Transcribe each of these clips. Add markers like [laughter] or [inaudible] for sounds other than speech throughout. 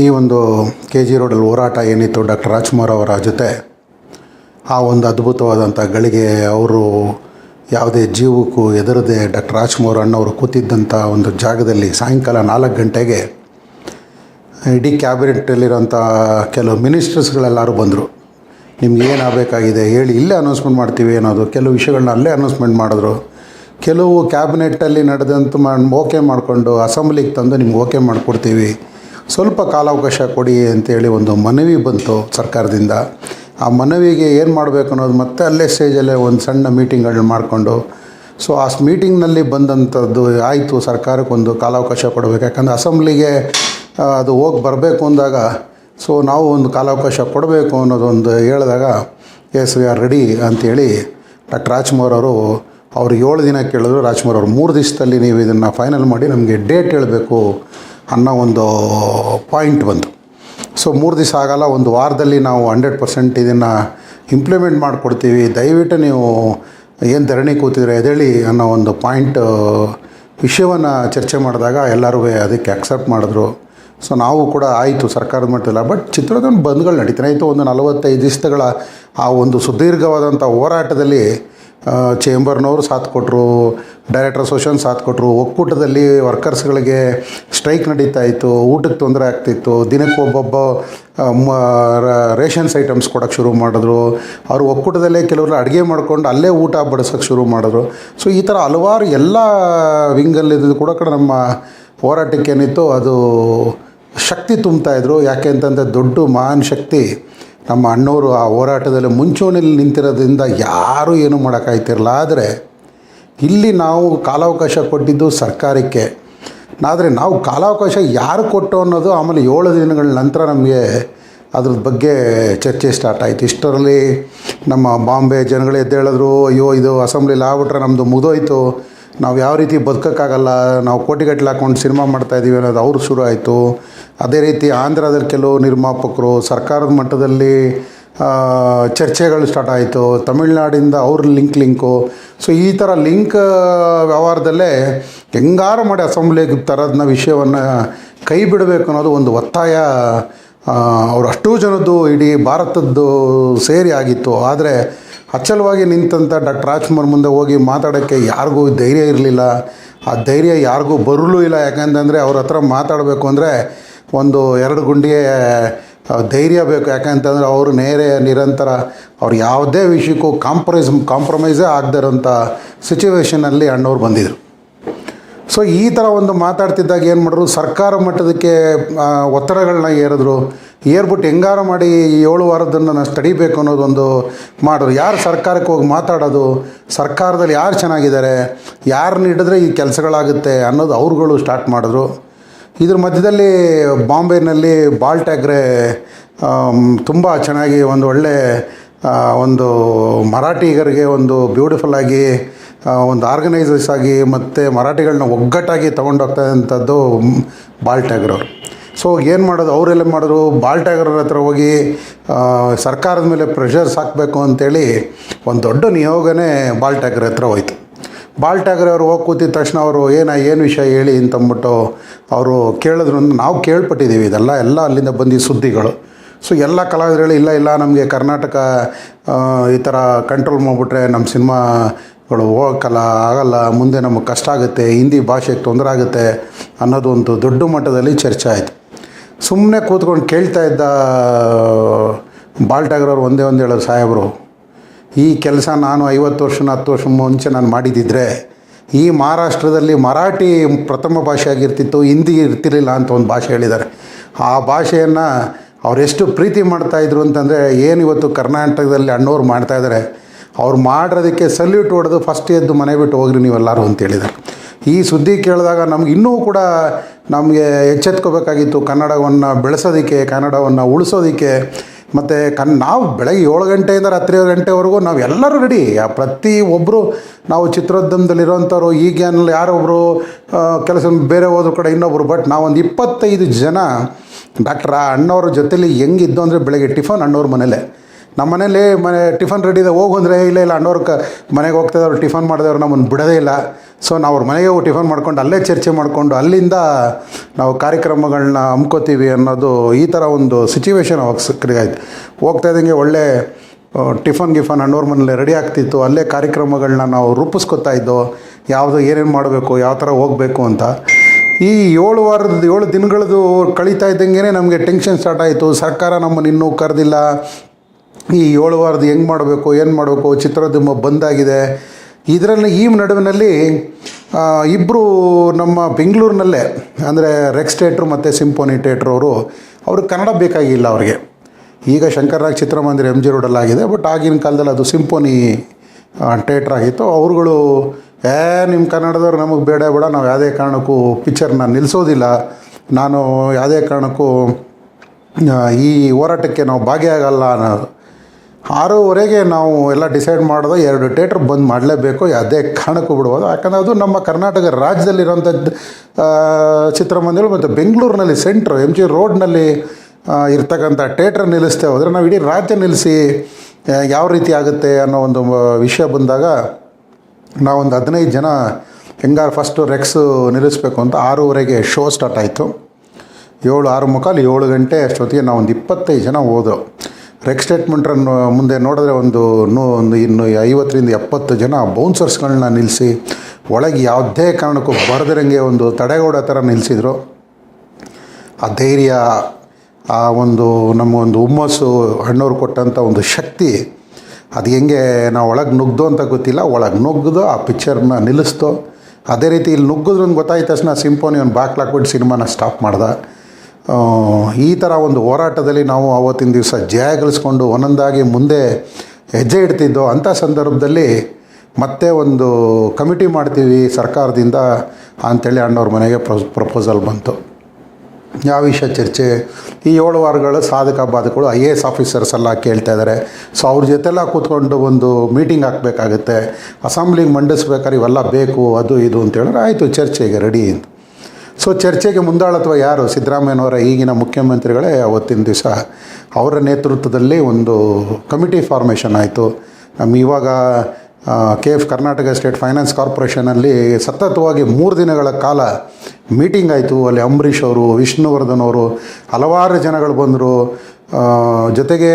ಈ ಒಂದು K G ರೋಡಲ್ಲಿ ಹೋರಾಟ ಏನಿತ್ತು ಡಾಕ್ಟರ್ ರಾಜ್ಕುಮಾರ್ ಅವರ ಜೊತೆ, ಆ ಒಂದು ಅದ್ಭುತವಾದಂಥ ಗಳಿಗೆ ಅವರು ಯಾವುದೇ ಜೀವಕ್ಕೂ ಎದುರದೆ ಡಾಕ್ಟರ್ ರಾಜ್ಕುಮಾರ್ ಅಣ್ಣವರು ಕೂತಿದ್ದಂಥ ಒಂದು ಜಾಗದಲ್ಲಿ ಸಾಯಂಕಾಲ ನಾಲ್ಕು ಗಂಟೆಗೆ ಇಡೀ ಕ್ಯಾಬಿನೆಟ್ಟಲ್ಲಿರೋಂಥ ಕೆಲವು ಮಿನಿಸ್ಟರ್ಸ್ಗಳೆಲ್ಲರೂ ಬಂದರು. ನಿಮ್ಗೆ ಏನಾಗಬೇಕಾಗಿದೆ ಹೇಳಿ ಇಲ್ಲೇ ಅನೌನ್ಸ್ಮೆಂಟ್ ಮಾಡ್ತೀವಿ ಅನ್ನೋದು, ಕೆಲವು ವಿಷಯಗಳನ್ನ ಅಲ್ಲೇ ಅನೌನ್ಸ್ಮೆಂಟ್ ಮಾಡಿದ್ರು. ಕೆಲವು ಕ್ಯಾಬಿನೆಟ್ಟಲ್ಲಿ ನಡೆದಂತ ಮಾಡಿ ಓಕೆ ಮಾಡಿಕೊಂಡು ಅಸೆಂಬ್ಲಿಗೆ ತಂದು ನಿಮ್ಗೆ ಓಕೆ ಮಾಡಿಕೊಡ್ತೀವಿ. ಸ್ವಲ್ಪ ಕಾಲಾವಕಾಶ ಕೊಡಿ ಅಂತೇಳಿ ಒಂದು ಮನವಿ ಬಂತು ಸರ್ಕಾರದಿಂದ. ಆ ಮನವಿಗೆ ಏನು ಮಾಡಬೇಕು ಅನ್ನೋದು ಮತ್ತೆ ಅಲ್ಲೇ ಸ್ಟೇಜಲ್ಲೇ ಒಂದು ಸಣ್ಣ ಮೀಟಿಂಗ್ಗಳನ್ನ ಮಾಡಿಕೊಂಡು. ಸೊ ಆ ಮೀಟಿಂಗ್ನಲ್ಲಿ ಬಂದಂಥದ್ದು ಆಯಿತು ಸರ್ಕಾರಕ್ಕೊಂದು ಕಾಲಾವಕಾಶ ಕೊಡಬೇಕು. ಯಾಕಂದರೆ ಅಸೆಂಬ್ಲಿಗೆ ಅದು ಹೋಗಿ ಬರಬೇಕು ಅಂದಾಗ ಸೊ ನಾವು ಒಂದು ಕಾಲಾವಕಾಶ ಕೊಡಬೇಕು ಅನ್ನೋದೊಂದು ಹೇಳಿದಾಗ ಎಸ್ ವಿ ಆರ್ ರೆಡಿ ಅಂತೇಳಿ ಡಾಕ್ಟರ್ ರಾಜ್ಕುಮಾರ್ ಅವರು ಅವ್ರು ಏಳು ದಿನ ಕೇಳಿದ್ರು. ರಾಜ್ಕುಮಾರ್ ಅವರು ಮೂರು ದಿವಸದಲ್ಲಿ ನೀವು ಇದನ್ನು ಫೈನಲ್ ಮಾಡಿ ನಮಗೆ ಡೇಟ್ ಹೇಳಬೇಕು. ಅನ್ನೋ ಒಂದು ಪಾಯಿಂಟ್ ಬಂತು. ಸೊ ಮೂರು ದಿವಸ ಆಗಲ್ಲ, ಒಂದು ವಾರದಲ್ಲಿ ನಾವು ಹಂಡ್ರೆಡ್ ಪರ್ಸೆಂಟ್ ಇದನ್ನು ಇಂಪ್ಲಿಮೆಂಟ್ ಮಾಡಿಕೊಡ್ತೀವಿ. ದಯವಿಟ್ಟು ನೀವು ಏನು ಧರಣಿ ಕೂತಿದ್ರೆ ಎದೇಳಿ ಅನ್ನೋ ಒಂದು ಪಾಯಿಂಟ್ ವಿಷಯವನ್ನು ಚರ್ಚೆ ಮಾಡಿದಾಗ ಎಲ್ಲರೂ ಅದಕ್ಕೆ ಅಕ್ಸೆಪ್ಟ್ ಮಾಡಿದ್ರು. ಸೊ ನಾವು ಕೂಡ ಆಯಿತು, ಸರ್ಕಾರದ ಮಟ್ಟದಲ್ಲ. ಬಟ್ ಚಿತ್ರದ ಬಂದ್ಗಳು ನಡೀತಾನೆ ಆಯಿತು ಒಂದು ನಲವತ್ತೈದು ದಿವಸಗಳ ಆ ಒಂದು ಸುದೀರ್ಘವಾದಂಥ ಹೋರಾಟದಲ್ಲಿ ಚೇಂಬರ್ನವರು ಸಾಥ್ ಕೊಟ್ಟರು ಡೈರೆಕ್ಟರ್ ಅಸೋಸಿಯೇಷನ್ ಸಾಥ್ ಕೊಟ್ಟರು ಒಕ್ಕೂಟದಲ್ಲಿ ವರ್ಕರ್ಸ್ಗಳಿಗೆ ಸ್ಟ್ರೈಕ್ ನಡೀತಾ ಇತ್ತು, ಊಟಕ್ಕೆ ತೊಂದರೆ ಆಗ್ತಿತ್ತು, ದಿನಕ್ಕೆ ಒಬ್ಬೊಬ್ಬ ರೇಷನ್ಸ್ ಐಟಮ್ಸ್ ಕೊಡೋಕ್ಕೆ ಶುರು ಮಾಡಿದ್ರು. ಅವರು ಒಕ್ಕೂಟದಲ್ಲೇ ಕೆಲವರು ಅಡುಗೆ ಮಾಡ್ಕೊಂಡು ಅಲ್ಲೇ ಊಟ ಬಡಿಸೋಕ್ಕೆ ಶುರು ಮಾಡಿದ್ರು. ಸೊ ಈ ಥರ ಹಲವಾರು ಎಲ್ಲ ವಿಂಗಲ್ಲಿದ್ದು ಕೂಡ ಕಡೆ ನಮ್ಮ ಹೋರಾಟಕ್ಕೆ ಏನಿತ್ತು ಅದು ಶಕ್ತಿ ತುಂಬ್ತಾಯಿದ್ರು ಯಾಕೆ ಅಂತಂದರೆ ದೊಡ್ಡ ಮಹಾನ್ ಶಕ್ತಿ. ನಮ್ಮ ಅಣ್ಣವರು ಆ ಹೋರಾಟದಲ್ಲಿ ಮುಂಚೂಣಿಯಲ್ಲಿ ನಿಂತಿರೋದ್ರಿಂದ ಯಾರೂ ಏನೂ ಮಾಡೋಕ್ಕಾಯ್ತಿರಲ್ಲ ಆದರೆ ಇಲ್ಲಿ ನಾವು ಕಾಲಾವಕಾಶ ಕೊಟ್ಟಿದ್ದು ಸರ್ಕಾರಕ್ಕೆ. ಆದರೆ ನಾವು ಕಾಲಾವಕಾಶ ಯಾರು ಕೊಟ್ಟು ಅನ್ನೋದು ಆಮೇಲೆ ಏಳು ದಿನಗಳ ನಂತರ ನಮಗೆ ಅದ್ರ ಬಗ್ಗೆ ಚರ್ಚೆ ಸ್ಟಾರ್ಟ್ ಆಯಿತು. ಇಷ್ಟರಲ್ಲಿ ನಮ್ಮ ಬಾಂಬೆ ಜನಗಳು ಎದ್ದೇಳಿದ್ರು, ಅಯ್ಯೋ, ಇದು ಅಸೆಂಬ್ಲಿಲಿ ಆಗ್ಬಿಟ್ರೆ ನಮ್ಮದು ಮುಗಿದೋಯ್ತು. ನಾವು ಯಾವ ರೀತಿ ಬದುಕೋಕ್ಕಾಗಲ್ಲ, ನಾವು ಕೋಟಿಗಟ್ಟಲೆ ಹಾಕ್ಕೊಂಡು ಸಿನಿಮಾ ಮಾಡ್ತಾಯಿದ್ದೀವಿ ಅನ್ನೋದು ಅವ್ರು ಶುರು ಆಯಿತು. ಅದೇ ರೀತಿ ಆಂಧ್ರದಲ್ಲಿ ಕೆಲವು ನಿರ್ಮಾಪಕರು, ಸರ್ಕಾರದ ಮಟ್ಟದಲ್ಲಿ ಚರ್ಚೆಗಳು ಸ್ಟಾರ್ಟ್ ಆಯಿತು. ತಮಿಳ್ನಾಡಿಂದ ಅವ್ರ ಲಿಂಕ್ ಲಿಂಕು ಸೊ ಈ ಥರ ಲಿಂಕ್ ವ್ಯವಹಾರದಲ್ಲೇ ಹೆಂಗಾರು ಮಾಡಿ ಅಸೆಂಬ್ಲಿಗೆ ತರೋದನ್ನ ವಿಷಯವನ್ನು ಕೈ ಬಿಡಬೇಕು ಅನ್ನೋದು ಒಂದು ಒತ್ತಾಯ ಅವ್ರು ಅಷ್ಟೂ ಜನದ್ದು ಇಡೀ ಭಾರತದ್ದು ಸೇರಿ ಆಗಿತ್ತು. ಆದರೆ ಅಚಲವಾಗಿ ನಿಂತಂಥ ಡಾಕ್ಟರ್ ರಾಜ್ಕುಮಾರ್ ಮುಂದೆ ಹೋಗಿ ಮಾತಾಡೋಕ್ಕೆ ಯಾರಿಗೂ ಧೈರ್ಯ ಇರಲಿಲ್ಲ. ಆ ಧೈರ್ಯ ಯಾರಿಗೂ ಬರಲೂ ಇಲ್ಲ. ಯಾಕಂತಂದರೆ ಅವ್ರ ಹತ್ರ ಮಾತಾಡಬೇಕು ಅಂದರೆ ಒಂದು ಎರಡು ಗುಂಡಿಗೆ ಧೈರ್ಯ ಬೇಕು. ಯಾಕಂತಂದರೆ ಅವರು ನೇರ, ನಿರಂತರ, ಅವ್ರು ಯಾವುದೇ ವಿಷಯಕ್ಕೂ ಕಾಂಪ್ರಮೈಸ್ ಕಾಂಪ್ರಮೈಸೇ ಆಗದಿರೋಂಥ ಸಿಚುವೇಷನಲ್ಲಿ ಅಣ್ಣವ್ರು ಬಂದಿದ್ರು. ಸೊ ಈ ಥರ ಒಂದು ಮಾತಾಡ್ತಿದ್ದಾಗ ಏನು ಮಾಡಿದ್ರು? ಸರ್ಕಾರ ಮಟ್ಟದಕ್ಕೆ ಒತ್ತಡಗಳನ್ನ ಏರಿದ್ರು. ಏರ್ಬಿಟ್ಟು ಹೆಂಗಾರ ಮಾಡಿ ಏಳು ವಾರದನ್ನು ನಾನು ತಡಿಬೇಕು ಅನ್ನೋದೊಂದು ಮಾಡಿದ್ರು ಯಾರು ಸರ್ಕಾರಕ್ಕೆ ಹೋಗಿ ಮಾತಾಡೋದು? ಸರ್ಕಾರದಲ್ಲಿ ಯಾರು ಚೆನ್ನಾಗಿದ್ದಾರೆ? ಯಾರನ್ನ ಹಿಡಿದ್ರೆ ಈ ಕೆಲಸಗಳಾಗುತ್ತೆ ಅನ್ನೋದು ಅವ್ರುಗಳು ಸ್ಟಾರ್ಟ್ ಮಾಡಿದ್ರು. ಇದ್ರ ಮಧ್ಯದಲ್ಲಿ ಬಾಂಬೆನಲ್ಲಿ ಬಾಲ್ ಟ್ಯಾಗ್ರೆ ತುಂಬ ಚೆನ್ನಾಗಿ ಒಂದು ಒಳ್ಳೆ ಒಂದು ಮರಾಠಿಗರಿಗೆ ಒಂದು ಬ್ಯೂಟಿಫುಲ್ ಆಗಿ ಒಂದು ಆರ್ಗನೈಸರ್ಸ್ ಆಗಿ ಮತ್ತು ಮರಾಠಿಗಳನ್ನ ಒಗ್ಗಟ್ಟಾಗಿ ತೊಗೊಂಡೋಗ್ತಾ ಇದ್ದಂಥದ್ದು ಬಾಲ್ ಟ್ಯಾಗ್ರವ್ರು. ಸೊ ಏನು ಮಾಡೋದು? ಅವರೆಲ್ಲ ಮಾಡಿದ್ರು. ಬಾಲ್ ಟ್ಯಾಗರ್ ಹತ್ರ ಹೋಗಿ ಸರ್ಕಾರದ ಮೇಲೆ ಪ್ರೆಷರ್ಸ್ ಹಾಕಬೇಕು ಅಂತೇಳಿ ಒಂದು ದೊಡ್ಡ ನಿಯೋಗನೇ ಬಾಲ್ ಟ್ಯಾಗರ್ ಹತ್ರ ಹೋಯ್ತು. ಬಾಲ್ ಟ್ಯಾಗರ್ ಅವರು ಹೋಗಿ ಕೂತಿದ ತಕ್ಷಣ ಅವರು ಏನ, ಏನು ವಿಷಯ ಹೇಳಿ ಅಂತಂದ್ಬಿಟ್ಟು ಅವರು ಕೇಳಿದ್ರು ನಾವು ಕೇಳ್ಪಟ್ಟಿದ್ದೀವಿ ಇದೆಲ್ಲ. ಎಲ್ಲ ಅಲ್ಲಿಂದ ಬಂದಿದ್ದ ಸುದ್ದಿಗಳು. ಸೊ ಎಲ್ಲ ಕಲಾವಿದರು ಹೇಳಿ ಇಲ್ಲ ಇಲ್ಲ, ನಮಗೆ ಕರ್ನಾಟಕ ಈ ಥರ ಕಂಟ್ರೋಲ್ ಮಾಡಿಬಿಟ್ರೆ ನಮ್ಮ ಸಿನಿಮಾಗಳು ಹೋಗಕ್ಕಲ್ಲ, ಆಗಲ್ಲ, ಮುಂದೆ ನಮಗೆ ಕಷ್ಟ ಆಗುತ್ತೆ, ಹಿಂದಿ ಭಾಷೆಗೆ ತೊಂದರೆ ಆಗುತ್ತೆ ಅನ್ನೋದು ಒಂದು ದೊಡ್ಡ ಮಟ್ಟದಲ್ಲಿ ಚರ್ಚೆ ಆಯಿತು. ಸುಮ್ಮನೆ ಕೂತ್ಕೊಂಡು ಕೇಳ್ತಾ ಇದ್ದ ಬಾಲ್ಟಾಗ್ರವ್ರು ಒಂದೇ ಒಂದು ಹೇಳೋರು ಸಾಹೇಬರು, ಈ ಕೆಲಸ ನಾನು ಐವತ್ತು ವರ್ಷ ಹತ್ತು ವರ್ಷ ಮುಂಚೆ ನಾನು ಮಾಡಿದ್ದಿದ್ರೆ ಈ ಮಹಾರಾಷ್ಟ್ರದಲ್ಲಿ ಮರಾಠಿ ಪ್ರಥಮ ಭಾಷೆ ಆಗಿರ್ತಿತ್ತು, ಹಿಂದಿ ಇರ್ತಿರಲಿಲ್ಲ ಅಂತ ಒಂದು ಭಾಷೆ ಹೇಳಿದ್ದಾರೆ. ಆ ಭಾಷೆಯನ್ನು ಅವರೆಷ್ಟು ಪ್ರೀತಿ ಮಾಡ್ತಾಯಿದ್ರು ಅಂತಂದರೆ, ಏನು ಇವತ್ತು ಕರ್ನಾಟಕದಲ್ಲಿ ಅಣ್ಣವ್ರು ಮಾಡ್ತಾಯಿದ್ದಾರೆ ಅವ್ರು ಮಾಡಿರೋದಕ್ಕೆ ಸಲ್ಯೂಟ್ ಹೊಡೆದು ಫಸ್ಟ್ ಎದ್ದು ಮನೆ ಬಿಟ್ಟು ಹೋಗ್ರಿ ನೀವೆಲ್ಲರೂ ಅಂತ ಹೇಳಿದ್ದಾರೆ. ಈ ಸುದ್ದಿ ಕೇಳಿದಾಗ ನಮ್ಗೆ ಇನ್ನೂ ಕೂಡ ನಮಗೆ ಎಚ್ಚೆತ್ಕೋಬೇಕಾಗಿತ್ತು ಕನ್ನಡವನ್ನು ಬೆಳೆಸೋದಕ್ಕೆ, ಕನ್ನಡವನ್ನು ಉಳಿಸೋದಕ್ಕೆ. ಮತ್ತು ಕನ್, ನಾವು ಬೆಳಗ್ಗೆ ಏಳು ಗಂಟೆಯಿಂದ ರಾತ್ರಿ ಏಳು ಗಂಟೆವರೆಗೂ ನಾವು ಎಲ್ಲರೂ ರೆಡಿ. ಪ್ರತಿ ಒಬ್ಬರು ನಾವು ಚಿತ್ರೋದ್ಯಮದಲ್ಲಿರೋಂಥವ್ರು ಈಗೇನಲ್ಲಿ ಯಾರೊಬ್ಬರು ಕೆಲಸ ಬೇರೆ ಹೋದ್ರ ಕಡೆ ಇನ್ನೊಬ್ಬರು ಬಟ್ ನಾವೊಂದು ಇಪ್ಪತ್ತೈದು ಜನ ಡಾಕ್ಟರ್ ಅಣ್ಣವ್ರ ಜೊತೇಲಿ ಹೆಂಗಿದ್ದು ಅಂದರೆ ಬೆಳಗ್ಗೆ ಟಿಫನ್ ಅಣ್ಣವ್ರ ಮನೇಲೆ. ನಮ್ಮ ಮನೇಲಿ ಮನೆ ಟಿಫನ್ ರೆಡಿ ಇದೆ, ಹೋಗು ಅಂದರೆ ಇಲ್ಲ ಇಲ್ಲ, ಅಣ್ಣವ್ರ ಕ, ಮನೆಗೆ ಹೋಗ್ತಿದ್ದವ್ರು ಟಿಫನ್ ಮಾಡಿದವ್ರು ನಮ್ಮನ್ನು ಬಿಡೋದೇ ಇಲ್ಲ. ಸೊ ನಾವು ಅವ್ರ ಮನೆಗೆ ಹೋಗಿ ಟಿಫನ್ ಮಾಡ್ಕೊಂಡು ಅಲ್ಲೇ ಚರ್ಚೆ ಮಾಡಿಕೊಂಡು ಅಲ್ಲಿಂದ ನಾವು ಕಾರ್ಯಕ್ರಮಗಳನ್ನ ಹಮ್ಕೋತೀವಿ ಅನ್ನೋದು ಈ ಥರ ಒಂದು ಸಿಚುವೇಶನ್ ಅವಾಗ ಸಕ್ರಿಯ ಆಯ್ತು. ಹೋಗ್ತಾ ಇದ್ದಂಗೆ ಒಳ್ಳೆ ಟಿಫನ್ ಗಿಫನ್ ಅಣ್ಣವ್ರ ಮನೇಲಿ ರೆಡಿ ಆಗ್ತಿತ್ತು. ಅಲ್ಲೇ ಕಾರ್ಯಕ್ರಮಗಳನ್ನ ನಾವು ರೂಪಿಸ್ಕೊತಾ ಇದ್ದೋ, ಯಾವುದು ಏನೇನು ಮಾಡಬೇಕು, ಯಾವ ಥರ ಹೋಗಬೇಕು ಅಂತ. ಈ ಏಳು ವಾರದ, ಏಳು ದಿನಗಳದ್ದು ಕಳೀತಾ ಇದ್ದಂಗೆ ನಮಗೆ ಟೆನ್ಷನ್ ಸ್ಟಾರ್ಟ್ ಆಯಿತು. ಸರ್ಕಾರ ನಮ್ಮನ್ನು ಇನ್ನೂ ಕರೆದಿಲ್ಲ. ಈ ಏಳು ವಾರದ ಹೆಂಗೆ ಮಾಡಬೇಕು, ಏನು ಮಾಡಬೇಕು ಚಿತ್ರೋದ್ಯಮ ಬಂದಾಗಿದೆ. ಇದರಲ್ಲಿ ಈ ನಡುವಿನಲ್ಲಿ ಇಬ್ಬರು ನಮ್ಮ ಬೆಂಗಳೂರಿನಲ್ಲೇ, ಅಂದರೆ ರೆಕ್ಸ್ ಥಿಯೇಟ್ರು ಮತ್ತು ಸಿಂಪೋನಿ ಥಿಯೇಟ್ರ್ ಅವರು, ಅವ್ರಿಗೆ ಕನ್ನಡ ಬೇಕಾಗಿಲ್ಲ ಅವ್ರಿಗೆ. ಈಗ ಶಂಕರ್ನಾಗ್ ಚಿತ್ರಮಂದಿರ ಎಂ ಜಿ ರೋಡಲ್ಲಾಗಿದೆ ಬಟ್ ಆಗಿನ ಕಾಲದಲ್ಲಿ ಅದು ಸಿಂಪೋನಿ ಥಿಯೇಟ್ರ್ ಆಗಿತ್ತು. ಅವ್ರುಗಳು, ಏ ನಿಮ್ಮ ಕನ್ನಡದವ್ರು ನಮಗೆ ಬೇಡ ಬೇಡ, ನಾವು ಯಾವುದೇ ಕಾರಣಕ್ಕೂ ಪಿಕ್ಚರ್ನ ನಿಲ್ಲಿಸೋದಿಲ್ಲ ನಾನು ಯಾವುದೇ ಕಾರಣಕ್ಕೂ ಈ ಹೋರಾಟಕ್ಕೆ ನಾವು ಭಾಗಿಯಾಗಲ್ಲ ಅನ್ನೋದು. ಆರೂವರೆಗೆ ನಾವು ಎಲ್ಲ ಡಿಸೈಡ್ ಮಾಡೋದು, ಎರಡು ಥಿಯೇಟ್ರ್ ಬಂದ್ ಮಾಡಲೇಬೇಕು ಅದೇ ಕಾರಣಕ್ಕೂ ಬಿಡ್ಬೋದು. ಯಾಕಂದರೆ ಅದು ನಮ್ಮ ಕರ್ನಾಟಕ ರಾಜ್ಯದಲ್ಲಿರುವಂಥ ಚಿತ್ರಮಂದಿರ ಮತ್ತು ಬೆಂಗಳೂರಿನಲ್ಲಿ ಸೆಂಟ್ರ್ ಎಂ ಜಿ ರೋಡ್ನಲ್ಲಿ ಇರ್ತಕ್ಕಂಥ ಥಿಯೇಟ್ರ್ ನಿಲ್ಲಿಸ್ತೇವೆ ಹೋದರೆ ನಾವು ಇಡೀ ರಾಜ್ಯ ನಿಲ್ಲಿಸಿ ಯಾವ ರೀತಿ ಆಗುತ್ತೆ ಅನ್ನೋ ಒಂದು ವಿಷಯ ಬಂದಾಗ ನಾವೊಂದು ಹದಿನೈದು ಜನ ಹೆಂಗಾರು ಫಸ್ಟು ರೆಕ್ಸು ನಿಲ್ಲಿಸ್ಬೇಕು ಅಂತ ಆರೂವರೆಗೆ ಶೋ ಸ್ಟಾರ್ಟ್ ಆಯಿತು. ಏಳು, ಆರು ಮುಖಾಲು ಏಳು ಗಂಟೆ ಅಷ್ಟೊತ್ತಿಗೆ ನಾವೊಂದು ಇಪ್ಪತ್ತೈದು ಜನ ಹೋದೋ ರೆಕ್ ಸ್ಟೇಟ್ಮೆಂಟನ್ನು ಮುಂದೆ ನೋಡಿದ್ರೆ ಒಂದು ನೂ ಒಂದು ಇನ್ನು ಐವತ್ತರಿಂದ ಎಪ್ಪತ್ತು ಜನ ಬೌನ್ಸರ್ಸ್ಗಳನ್ನ ನಿಲ್ಲಿಸಿ, ಒಳಗೆ ಯಾವುದೇ ಕಾರಣಕ್ಕೂ ಬರದಿರಂಗೆ ಒಂದು ತಡೆಗೋಡೆ ಥರ ನಿಲ್ಲಿಸಿದ್ರು. ಆ ಧೈರ್ಯ, ಆ ಒಂದು ನಮಗೊಂದು ಹುಮ್ಮಸ್ಸು ಅಣ್ಣವ್ರು ಕೊಟ್ಟಂಥ ಒಂದು ಶಕ್ತಿ, ಅದು ಹೆಂಗೆ ನಾವು ಒಳಗೆ ನುಗ್ದು ಅಂತ ಗೊತ್ತಿಲ್ಲ, ಒಳಗೆ ನುಗ್ದು ಆ ಪಿಕ್ಚರ್ನ ನಿಲ್ಲಿಸ್ತು. ಅದೇ ರೀತಿ ಇಲ್ಲಿ ನುಗ್ಗಿದ್ರು ಗೊತ್ತಾಯ್ತ ತಕ್ಷಣ ಸಿಂಪೋನಿ ಒಂದು ಬಾಕ್ಲಾಕ್ಬಿಟ್ಟು ಸಿನಿಮಾನ ಸ್ಟಾಪ್ ಮಾಡ್ದೆ. ಈ ಥರ ಒಂದು ಹೋರಾಟದಲ್ಲಿ ನಾವು ಆವತ್ತಿನ ದಿವಸ ಜಯ ಗಳಿಸ್ಕೊಂಡು ಒಂದೊಂದಾಗಿ ಮುಂದೆ ಹೆಜ್ಜೆ ಇಡ್ತಿದ್ದೋ ಅಂಥ ಸಂದರ್ಭದಲ್ಲಿ ಮತ್ತೆ ಒಂದು ಕಮಿಟಿ ಮಾಡ್ತೀವಿ ಸರ್ಕಾರದಿಂದ ಅಂಥೇಳಿ ಅಣ್ಣವ್ರ ಮನೆಗೆ ಪ್ರಪೋಸಲ್ ಬಂತು. ಯಾವ ವಿಷಯ ಚರ್ಚೆ? ಈ ಏಳು ವಾರಗಳು ಸಾಧಕ ಬಾಧಕಗಳು ಐ ಎ ಎಸ್ ಆಫೀಸರ್ಸ್ ಎಲ್ಲ ಕೇಳ್ತಾ ಇದ್ದಾರೆ ಸೊ ಅವ್ರ ಜೊತೆಲ್ಲ ಕೂತ್ಕೊಂಡು ಒಂದು ಮೀಟಿಂಗ್ ಹಾಕಬೇಕಾಗುತ್ತೆ. ಅಸೆಂಬ್ಲಿಗೆ ಮಂಡಿಸ್ಬೇಕಾದ್ರೆ ಇವೆಲ್ಲ ಬೇಕು, ಅದು ಇದು ಅಂತ ಹೇಳಿದ್ರೆ ಆಯಿತು ಚರ್ಚೆಗೆ ರೆಡಿ ಅಂತ. ಸೊ ಚರ್ಚೆಗೆ ಮುಂದಾಳತ್ವ ಯಾರು? ಸಿದ್ದರಾಮಯ್ಯನವರ ಈಗಿನ ಮುಖ್ಯಮಂತ್ರಿಗಳೇ ಅವತ್ತಿನ ದಿವಸ. ಅವರ ನೇತೃತ್ವದಲ್ಲಿ ಒಂದು ಕಮಿಟಿ ಫಾರ್ಮೇಷನ್ ಆಯಿತು. ಇವಾಗ K F Karnataka state finance ಕಾರ್ಪೊರೇಷನಲ್ಲಿ ಸತತವಾಗಿ ಮೂರು ದಿನಗಳ ಕಾಲ ಮೀಟಿಂಗ್ ಆಯಿತು. ಅಲ್ಲಿ ಅಂಬರೀಷ್ ಅವರು, ವಿಷ್ಣುವರ್ಧನ್ ಅವರು, ಹಲವಾರು ಜನಗಳು ಬಂದರು. ಜೊತೆಗೆ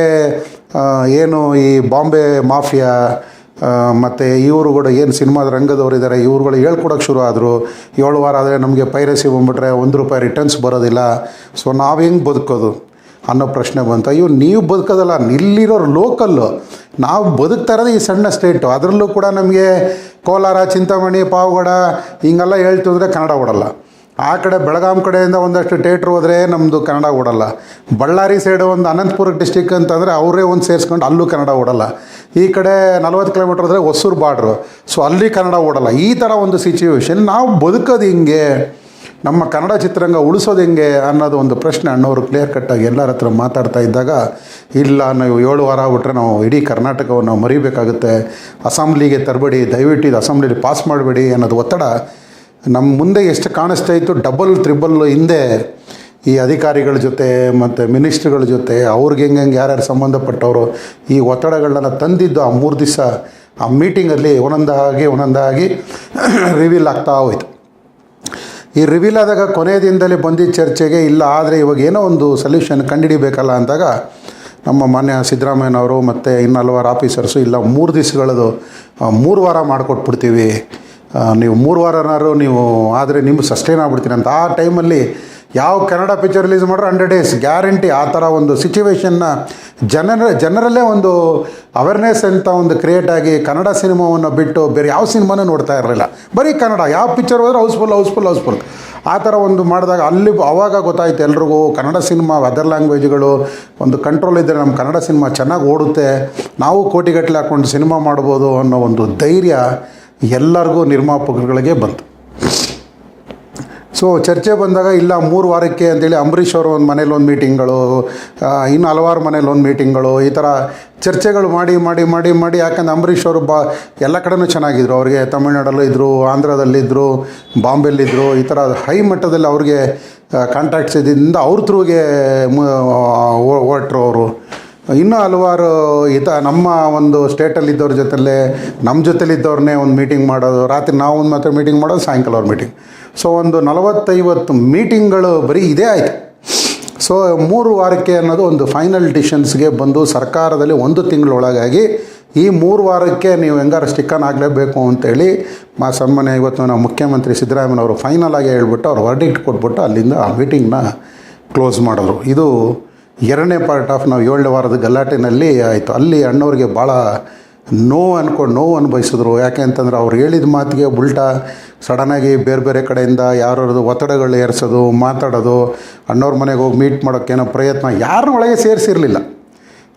ಏನು ಈ ಬಾಂಬೆ ಮಾಫಿಯಾ ಮತ್ತು ಇವರು ಕೂಡ ಏನು ಸಿನಿಮಾದ ರಂಗದವರು ಇದ್ದಾರೆ ಇವ್ರುಗಳು ಹೇಳ್ಕೊಡೋಕೆ ಶುರು ಆದರು. ಏಳು ವಾರ ಆದರೆ ನಮಗೆ ಪೈರಸಿ ಬಂದ್ಬಿಟ್ರೆ ಒಂದು ರೂಪಾಯಿ ರಿಟರ್ನ್ಸ್ ಬರೋದಿಲ್ಲ. ಸೊ ನಾವು ಹೆಂಗೆ ಬದುಕೋದು ಅನ್ನೋ ಪ್ರಶ್ನೆ ಬಂತು. ಅಯ್ಯೋ, ನೀವು ಬದುಕೋದಲ್ಲ ಇಲ್ಲಿರೋರು ಲೋಕಲ್ಲು ನಾವು ಬದುಕ್ತಾ ಇರೋದು ಈ ಸಣ್ಣ ಸ್ಟೇಟು ಅದರಲ್ಲೂ ಕೂಡ ನಮಗೆ ಕೋಲಾರ, ಚಿಂತಾಮಣಿ, ಪಾವಗಡ, ಹಿಂಗೆಲ್ಲ ಹೇಳ್ತು ಅಂದರೆ ಕನ್ನಡ ಓಡಲ್ಲ. ಆ ಕಡೆ ಬೆಳಗಾಂ ಕಡೆಯಿಂದ ಒಂದಷ್ಟು ಥಿಯೇಟ್ರ್ ಹೋದರೆ ನಮ್ಮದು ಕನ್ನಡ ಓಡಲ್ಲ. ಬಳ್ಳಾರಿ ಸೈಡು ಒಂದು ಅನಂತಪುರ ಡಿಸ್ಟಿಕ್ ಅಂತಂದರೆ ಅವರೇ ಒಂದು ಸೇರಿಸ್ಕೊಂಡು ಅಲ್ಲೂ ಕನ್ನಡ ಓಡಲ್ಲ. ಈ ಕಡೆ ನಲ್ವತ್ತು ಕಿಲೋಮೀಟ್ರ್ ಹೋದರೆ ಹೊಸೂರು ಬಾರ್ಡ್ರು ಸೊ ಅಲ್ಲಿ ಕನ್ನಡ ಓಡಲ್ಲ. ಈ ಥರ ಒಂದು ಸಿಚುವೇಶನ್ ನಾವು ಬದುಕೋದು ಹಿಂಗೆ? ನಮ್ಮ ಕನ್ನಡ ಚಿತ್ರರಂಗ ಉಳಿಸೋದು ಹೆಂಗೆ ಅನ್ನೋದು ಒಂದು ಪ್ರಶ್ನೆ ಅಣ್ಣವರು ಕ್ಲಿಯರ್ ಕಟ್ಟಾಗಿ ಎಲ್ಲರ ಹತ್ರ ಮಾತಾಡ್ತಾ ಇದ್ದಾಗ, ಇಲ್ಲ, ನಾವು ಏಳು ವಾರ ಬಿಟ್ಟರೆ ನಾವು ಇಡೀ ಕರ್ನಾಟಕವನ್ನು ಮರಿಬೇಕಾಗುತ್ತೆ. ಅಸೆಂಬ್ಲಿಗೆ ತರಬೇಡಿ, ದಯವಿಟ್ಟು ಇದು ಅಸೆಂಬ್ಲಿಲಿ ಪಾಸ್ ಮಾಡಬೇಡಿ ಅನ್ನೋದು ಒತ್ತಡ ನಮ್ಮ ಮುಂದೆ ಎಷ್ಟು ಕಾಣಿಸ್ತಾ ಇತ್ತು ಡಬಲ್ ತ್ರಿಬಲ್ ಹಿಂದೆ ಈ ಅಧಿಕಾರಿಗಳ ಜೊತೆ ಮತ್ತು ಮಿನಿಸ್ಟ್ರ್ಗಳ ಜೊತೆ, ಅವ್ರಿಗೆ ಹೆಂಗೆ ಹೆಂಗೆ ಯಾರ್ಯಾರು ಸಂಬಂಧಪಟ್ಟವರು, ಈ ಒತ್ತಡಗಳನ್ನ ತಂದಿದ್ದು ಆ ಮೂರು ದಿವಸ ಆ ಮೀಟಿಂಗಲ್ಲಿ ಒಂದೊಂದಾಗಿ ಒಂದೊಂದಾಗಿ [coughs] ರಿವೀಲ್ ಆಗ್ತಾ ಹೋಯ್ತು. ಈ ರಿವೀಲ್ ಆದಾಗ ಕೊನೆಯ ದಿನದಲ್ಲಿ ಬಂದಿದ್ದ ಚರ್ಚೆಗೆ, ಇಲ್ಲ ಆದರೆ ಇವಾಗ ಏನೋ ಒಂದು ಸೊಲ್ಯೂಷನ್ ಕಂಡುಹಿಡಿಬೇಕಲ್ಲ ಅಂದಾಗ ನಮ್ಮ ಮಾನ್ಯ ಸಿದ್ದರಾಮಯ್ಯನವರು ಮತ್ತು ಇನ್ನು ಹಲವಾರು ಆಫೀಸರ್ಸು ಇಲ್ಲ, ಮೂರು ದಿವಸಗಳದು ಮೂರು ವಾರ ಮಾಡಿಕೊಟ್ಬಿಡ್ತೀವಿ. ನೀವು ಮೂರು ವಾರನಾರು ನೀವು ಆದರೆ ನಿಮ್ಗೆ ಸಸ್ಟೈನ್ ಆಗ್ಬಿಡ್ತೀನಿ ಅಂತ. ಆ ಟೈಮಲ್ಲಿ ಯಾವ ಕನ್ನಡ ಪಿಕ್ಚರ್ ರಿಲೀಸ್ ಮಾಡ್ರೆ ಹಂಡ್ರೆಡ್ ಡೇಸ್ ಗ್ಯಾರಂಟಿ ಆ ಥರ ಒಂದು ಸಿಚುವೇಶನ್ನ ಜನರ, ಜನರಲ್ಲೇ ಒಂದು ಅವೇರ್ನೆಸ್ ಅಂತ ಒಂದು ಕ್ರಿಯೇಟ್ ಆಗಿ ಕನ್ನಡ ಸಿನಿಮಾವನ್ನು ಬಿಟ್ಟು ಬೇರೆ ಯಾವ ಸಿನಿಮಾನೂ ನೋಡ್ತಾ ಇರಲಿಲ್ಲ. ಬರೀ ಕನ್ನಡ, ಯಾವ ಪಿಕ್ಚರ್ ಹೋದ್ರೆ ಹೌಸ್ಫುಲ್ ಹೌಸ್ಫುಲ್ ಹೌಸ್ಫುಲ್ ಆ ಥರ ಒಂದು ಮಾಡಿದಾಗ ಅಲ್ಲಿ ಅವಾಗ ಗೊತ್ತಾಯ್ತು ಎಲ್ರಿಗೂ ಕನ್ನಡ ಸಿನಿಮಾ ಅದರ್ ಲ್ಯಾಂಗ್ವೇಜ್ಗಳು ಒಂದು ಕಂಟ್ರೋಲ್ ಇದ್ದರೆ ನಮ್ಮ ಕನ್ನಡ ಸಿನಿಮಾ ಚೆನ್ನಾಗಿ ಓಡುತ್ತೆ. ನಾವು ಕೋಟಿಗಟ್ಟಲೆ ಹಾಕ್ಕೊಂಡು ಸಿನಿಮಾ ಮಾಡ್ಬೋದು ಅನ್ನೋ ಒಂದು ಧೈರ್ಯ ಎಲ್ಲರಿಗೂ ನಿರ್ಮಾಪಕರುಗಳಿಗೆ ಬಂತು. ಸೊ ಚರ್ಚೆ ಬಂದಾಗ ಇಲ್ಲ, ಮೂರು ವಾರಕ್ಕೆ ಅಂತೇಳಿ ಅಂಬರೀಷ್ ಅವರು ಒಂದು ಮನೇಲಿ ಒಂದು ಮೀಟಿಂಗ್ಗಳು ಇನ್ನು ಹಲವಾರು ಮನೇಲಿ ಒಂದು ಮೀಟಿಂಗ್ಗಳು ಈ ಥರ ಚರ್ಚೆಗಳು ಮಾಡಿ ಮಾಡಿ ಮಾಡಿ ಮಾಡಿ ಯಾಕಂದ್ರೆ ಅಂಬರೀಷ್ ಅವರು ಬಾ, ಎಲ್ಲ ಕಡೆನೂ ಚೆನ್ನಾಗಿದ್ರು. ಅವ್ರಿಗೆ ತಮಿಳ್ನಾಡಲ್ಲೂ ಇದ್ದರು ಆಂಧ್ರದಲ್ಲಿದ್ದರು ಬಾಂಬೆಲ್ಲಿದ್ದರು ಈ ಥರ ಹೈ ಮಟ್ಟದಲ್ಲಿ ಅವ್ರಿಗೆ ಕಾಂಟ್ಯಾಕ್ಟ್ಸ್ ಇದ್ದಿಂದ ಅವ್ರ ಥ್ರೂಗೆ ಹೊರಟ್ರು ಅವರು. ಇನ್ನೂ ಹಲವಾರು ಈತ ನಮ್ಮ ಒಂದು ಸ್ಟೇಟಲ್ಲಿದ್ದವ್ರ ಜೊತೆಲೇ ನಮ್ಮ ಜೊತೆಲಿದ್ದವ್ರನ್ನೇ ಒಂದು ಮೀಟಿಂಗ್ ಮಾಡೋದು, ರಾತ್ರಿ ನಾವು ಒಂದು ಮಾತ್ರ ಮೀಟಿಂಗ್ ಮಾಡೋದು, ಸಾಯಂಕಾಲ ಅವ್ರ ಮೀಟಿಂಗ್ ಸೊ ಒಂದು ನಲವತ್ತೈವತ್ತು ಮೀಟಿಂಗ್ಗಳು ಬರೀ ಇದೇ ಆಯಿತು. ಸೊ ಮೂರು ವಾರಕ್ಕೆ ಅನ್ನೋದು ಒಂದು ಫೈನಲ್ ಡಿಶನ್ಸ್ಗೆ ಬಂದು ಸರ್ಕಾರದಲ್ಲಿ ಒಂದು ತಿಂಗಳೊಳಗಾಗಿ ಈ ಮೂರು ವಾರಕ್ಕೆ ನೀವು ಹೆಂಗಾರ ಸ್ಟಿಕ್ಕನ್ ಆಗಲೇಬೇಕು ಅಂತೇಳಿ ಮಾ ಸನ್ಮಾನ್ಯ ಇವತ್ತು ನಾವು ಮುಖ್ಯಮಂತ್ರಿ ಸಿದ್ದರಾಮಯ್ಯನವರು ಫೈನಲ್ ಆಗಿ ಹೇಳ್ಬಿಟ್ಟು ಅವ್ರು ವರ್ಡಿಕ್ಟ್ ಕೊಟ್ಬಿಟ್ಟು ಅಲ್ಲಿಂದ ಆ ಮೀಟಿಂಗ್ನ ಕ್ಲೋಸ್ ಮಾಡಿದ್ರು. ಇದು ಎರಡನೇ ಪಾರ್ಟ್ ಆಫ್ ನಾವು ಏಳನೇ ವಾರದ ಗಲಾಟೆನಲ್ಲಿ ಆಯಿತು. ಅಲ್ಲಿ ಅಣ್ಣವ್ರಿಗೆ ಭಾಳ ನೋವು ಅಂದ್ಕೊಂಡು ನೋವು ಅನುಭವಿಸಿದ್ರು. ಯಾಕೆ ಅಂತಂದ್ರೆ ಅವ್ರು ಹೇಳಿದ ಮಾತಿಗೆ ಉಲ್ಟಾ ಸಡನ್ನಾಗಿ ಬೇರೆ ಬೇರೆ ಕಡೆಯಿಂದ ಯಾರ್ಯಾರ್ದು ಒತ್ತಡಗಳು ಏರಿಸೋದು, ಮಾತಾಡೋದು, ಅಣ್ಣವ್ರ ಮನೆಗೆ ಹೋಗಿ ಮೀಟ್ ಮಾಡೋಕ್ಕೇನೋ ಪ್ರಯತ್ನ ಯಾರನ್ನ ಒಳಗೆ ಸೇರಿಸಿರಲಿಲ್ಲ.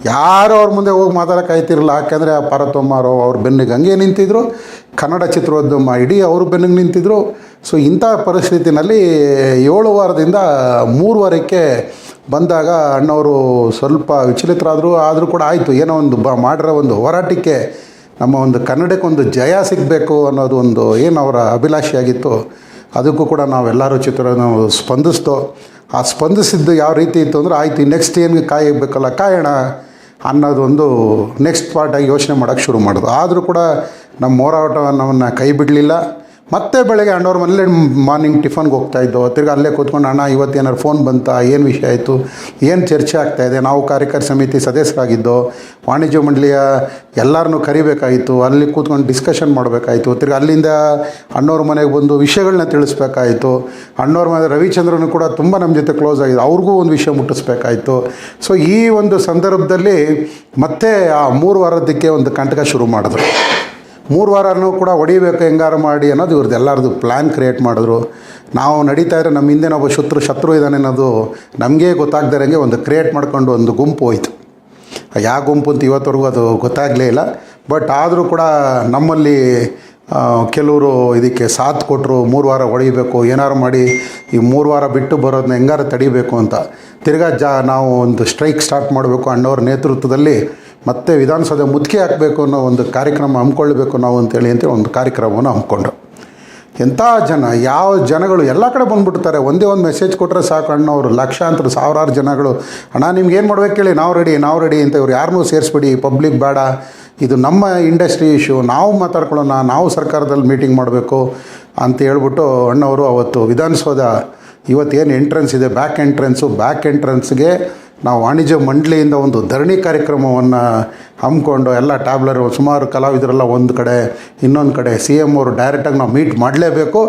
ಯಾರು ಅವ್ರ ಮುಂದೆ ಹೋಗಿ ಮಾತಾಡೋಕ್ಕಾಯ್ತಿರಲಿಲ್ಲ ಯಾಕೆಂದರೆ ಆ ಪಾರ್ವತಮ್ಮರು ಅವ್ರ ಬೆನ್ನಿಗೆ ಹಂಗೆ ನಿಂತಿದ್ರು. ಕನ್ನಡ ಚಿತ್ರೋದ್ಯಮ ಇಡೀ ಅವ್ರ ಬೆನ್ನಿಗೆ ನಿಂತಿದ್ರು. ಸೊ ಇಂಥ ಪರಿಸ್ಥಿತಿನಲ್ಲಿ ಏಳು ವಾರದಿಂದ ಮೂರು ವಾರಕ್ಕೆ ಬಂದಾಗ ಅಣ್ಣವರು ಸ್ವಲ್ಪ ವಿಚಲಿತರಾದರು, ಆದರೂ ಕೂಡ ಆಯಿತು. ಏನೋ ಒಂದು ಬ ಮಾಡಿರೋ ಒಂದು ಹೋರಾಟಕ್ಕೆ ನಮ್ಮ ಒಂದು ಕನ್ನಡಕ್ಕೆ ಒಂದು ಜಯ ಸಿಗಬೇಕು ಅನ್ನೋದು ಒಂದು ಏನು ಅವರ ಅಭಿಲಾಷೆಯಾಗಿತ್ತು. ಅದಕ್ಕೂ ಕೂಡ ನಾವೆಲ್ಲರೂ ಚಿತ್ರ ನಾವು ಸ್ಪಂದಿಸ್ತೋ ಆ ಸ್ಪಂದಿಸಿದ್ದು ಯಾವ ರೀತಿ ಇತ್ತು ಅಂದರೆ, ಆಯಿತು ನೆಕ್ಸ್ಟ್ ಏನು ಕಾಯಬೇಕಲ್ಲ ಕಾಯೋಣ ಅನ್ನೋದೊಂದು ನೆಕ್ಸ್ಟ್ ಪಾರ್ಟಾಗಿ ಯೋಚನೆ ಮಾಡೋಕ್ಕೆ ಶುರು ಮಾಡೋದು ಆದರೂ ಕೂಡ ನಮ್ಮ ಹೋರಾಟವನ್ನು ಕೈ ಬಿಡಲಿಲ್ಲ. ಮತ್ತೆ ಬೆಳಗ್ಗೆ ಅಣ್ಣವ್ರ ಮನೇಲಿ ಮಾರ್ನಿಂಗ್ ಟಿಫನ್ಗೆ ಹೋಗ್ತಾ ಇದ್ದೋ, ತಿರ್ಗಿ ಅಲ್ಲೇ ಕೂತ್ಕೊಂಡು, ಅಣ್ಣ, ಇವತ್ತು ಏನಾರು ಫೋನ್ ಬಂತಾ? ಏನು ವಿಷಯ ಆಯಿತು? ಏನು ಚರ್ಚೆ ಆಗ್ತಾ ಇದೆ? ನಾವು ಕಾರ್ಯಕಾರಿ ಸಮಿತಿ ಸದಸ್ಯರಾಗಿದ್ದೋ, ವಾಣಿಜ್ಯ ಮಂಡಳಿಯ ಎಲ್ಲರನ್ನೂ ಕರಿಬೇಕಾಯಿತು, ಅಲ್ಲಿ ಕೂತ್ಕೊಂಡು ಡಿಸ್ಕಷನ್ ಮಾಡಬೇಕಾಯಿತು, ತಿರ್ಗಿ ಅಲ್ಲಿಂದ ಅಣ್ಣವ್ರ ಮನೆಗೆ ಬಂದು ವಿಷಯಗಳನ್ನ ತಿಳಿಸ್ಬೇಕಾಯಿತು ಅಣ್ಣವ್ರ ಮನೆ ರವಿಚಂದ್ರನು ಕೂಡ ತುಂಬ ನಮ್ಮ ಜೊತೆ ಕ್ಲೋಸ್ ಆಗಿದೆ ಅವ್ರಿಗೂ ಒಂದು ವಿಷಯ ಮುಟ್ಟಿಸ್ಬೇಕಾಯಿತು. ಸೊ ಈ ಒಂದು ಸಂದರ್ಭದಲ್ಲಿ ಮತ್ತೆ ಆ ಮೂರು ವಾರದಕ್ಕೆ ಒಂದು ಕಂಟಕ ಶುರು ಮಾಡಿದ್ರು. ಮೂರು ವಾರನೂ ಕೂಡ ಹೊಡಿಬೇಕು ಹೆಂಗಾರು ಮಾಡಿ ಅನ್ನೋದು ಇವ್ರದ್ದು ಎಲ್ಲರದು ಪ್ಲ್ಯಾನ್ ಕ್ರಿಯೇಟ್ ಮಾಡಿದ್ರು. ನಾವು ನಡೀತಾ ಇದ್ರೆ ನಮ್ಮ ಹಿಂದಿನ ಒಬ್ಬ ಶತ್ರು ಶತ್ರು ಇದ್ದಾನೆ ಅನ್ನೋದು ನಮಗೆ ಗೊತ್ತಾಗ್ದಿರಂಗೆ ಒಂದು ಕ್ರಿಯೇಟ್ ಮಾಡ್ಕೊಂಡು ಒಂದು ಗುಂಪು ಹೋಯ್ತು. ಯಾವ ಗುಂಪು ಅಂತ ಇವತ್ತವರೆಗೂ ಅದು ಗೊತ್ತಾಗಲೇ ಇಲ್ಲ. ಬಟ್ ಆದರೂ ಕೂಡ ನಮ್ಮಲ್ಲಿ ಕೆಲವರು ಇದಕ್ಕೆ ಸಾಥ್ ಕೊಟ್ಟರು ಮೂರು ವಾರ ಹೊಡಿಬೇಕು ಏನಾರು ಮಾಡಿ ಈ ಮೂರು ವಾರ ಬಿಟ್ಟು ಬರೋದನ್ನ ಹೆಂಗಾರು ತಡಿಬೇಕು ಅಂತ. ತಿರ್ಗಾ ಜಾ ನಾವು ಒಂದು ಸ್ಟ್ರೈಕ್ ಸ್ಟಾರ್ಟ್ ಮಾಡಬೇಕು ಅಣ್ಣವ್ರ ನೇತೃತ್ವದಲ್ಲಿ ಮತ್ತೆ ವಿಧಾನಸೌಧ ಮುದ್ಕೆ ಹಾಕಬೇಕು ಅನ್ನೋ ಒಂದು ಕಾರ್ಯಕ್ರಮ ಹಮ್ಮಿಕೊಳ್ಬೇಕು ನಾವು ಅಂತೇಳಿ ಅಂತೇಳಿ ಒಂದು ಕಾರ್ಯಕ್ರಮವನ್ನು ಹಮ್ಮಿಕೊಂಡ್ರು. ಎಂಥ ಜನ, ಯಾವ ಜನಗಳು, ಎಲ್ಲ ಕಡೆ ಬಂದುಬಿಡ್ತಾರೆ. ಒಂದೇ ಒಂದು ಮೆಸೇಜ್ ಕೊಟ್ಟರೆ ಸಾಕು ಅಣ್ಣವರು ಲಕ್ಷಾಂತರ, ಸಾವಿರಾರು ಜನಗಳು, ಅಣ್ಣ, ನಿಮ್ಗೆ ಏನು ಮಾಡ್ಬೇಕು ಹೇಳಿ ನಾವು ರೆಡಿ ನಾವು ರೆಡಿ ಅಂತ ಇವ್ರು ಯಾರನ್ನೂ ಸೇರಿಸ್ಬಿಡಿ ಪಬ್ಲಿಕ್ ಬೇಡ. ಇದು ನಮ್ಮ ಇಂಡಸ್ಟ್ರಿ ಇಶ್ಯೂ ನಾವು ಮಾತಾಡ್ಕೊಳ್ಳೋಣ, ನಾವು ಸರ್ಕಾರದಲ್ಲಿ ಮೀಟಿಂಗ್ ಮಾಡಬೇಕು. ಅಂತ ಹೇಳ್ಬಿಟ್ಟು ಅಣ್ಣವರು ಅವತ್ತು ವಿಧಾನಸೌಧ ಇವತ್ತೇನು ಎಂಟ್ರೆನ್ಸ್ ಇದೆ? ಬ್ಯಾಕ್ ಎಂಟ್ರೆನ್ಸು ಬ್ಯಾಕ್ ಎಂಟ್ರೆನ್ಸ್ಗೆ ನಾವು ವಾಣಿಜ್ಯ ಮಂಡಳಿಯಿಂದ ಒಂದು ಧರಣಿ ಕಾರ್ಯಕ್ರಮವನ್ನು ಹಮ್ಮಿಕೊಂಡು ಎಲ್ಲ ಟ್ಯಾಬ್ಲರ್, ಸುಮಾರು ಕಲಾವಿದರೆಲ್ಲ ಒಂದು ಕಡೆ, ಇನ್ನೊಂದು ಕಡೆ ಸಿ ಎಂ ಅವರು ಡೈರೆಕ್ಟಾಗಿ ನಾವು ಮೀಟ್ ಮಾಡಲೇಬೇಕು.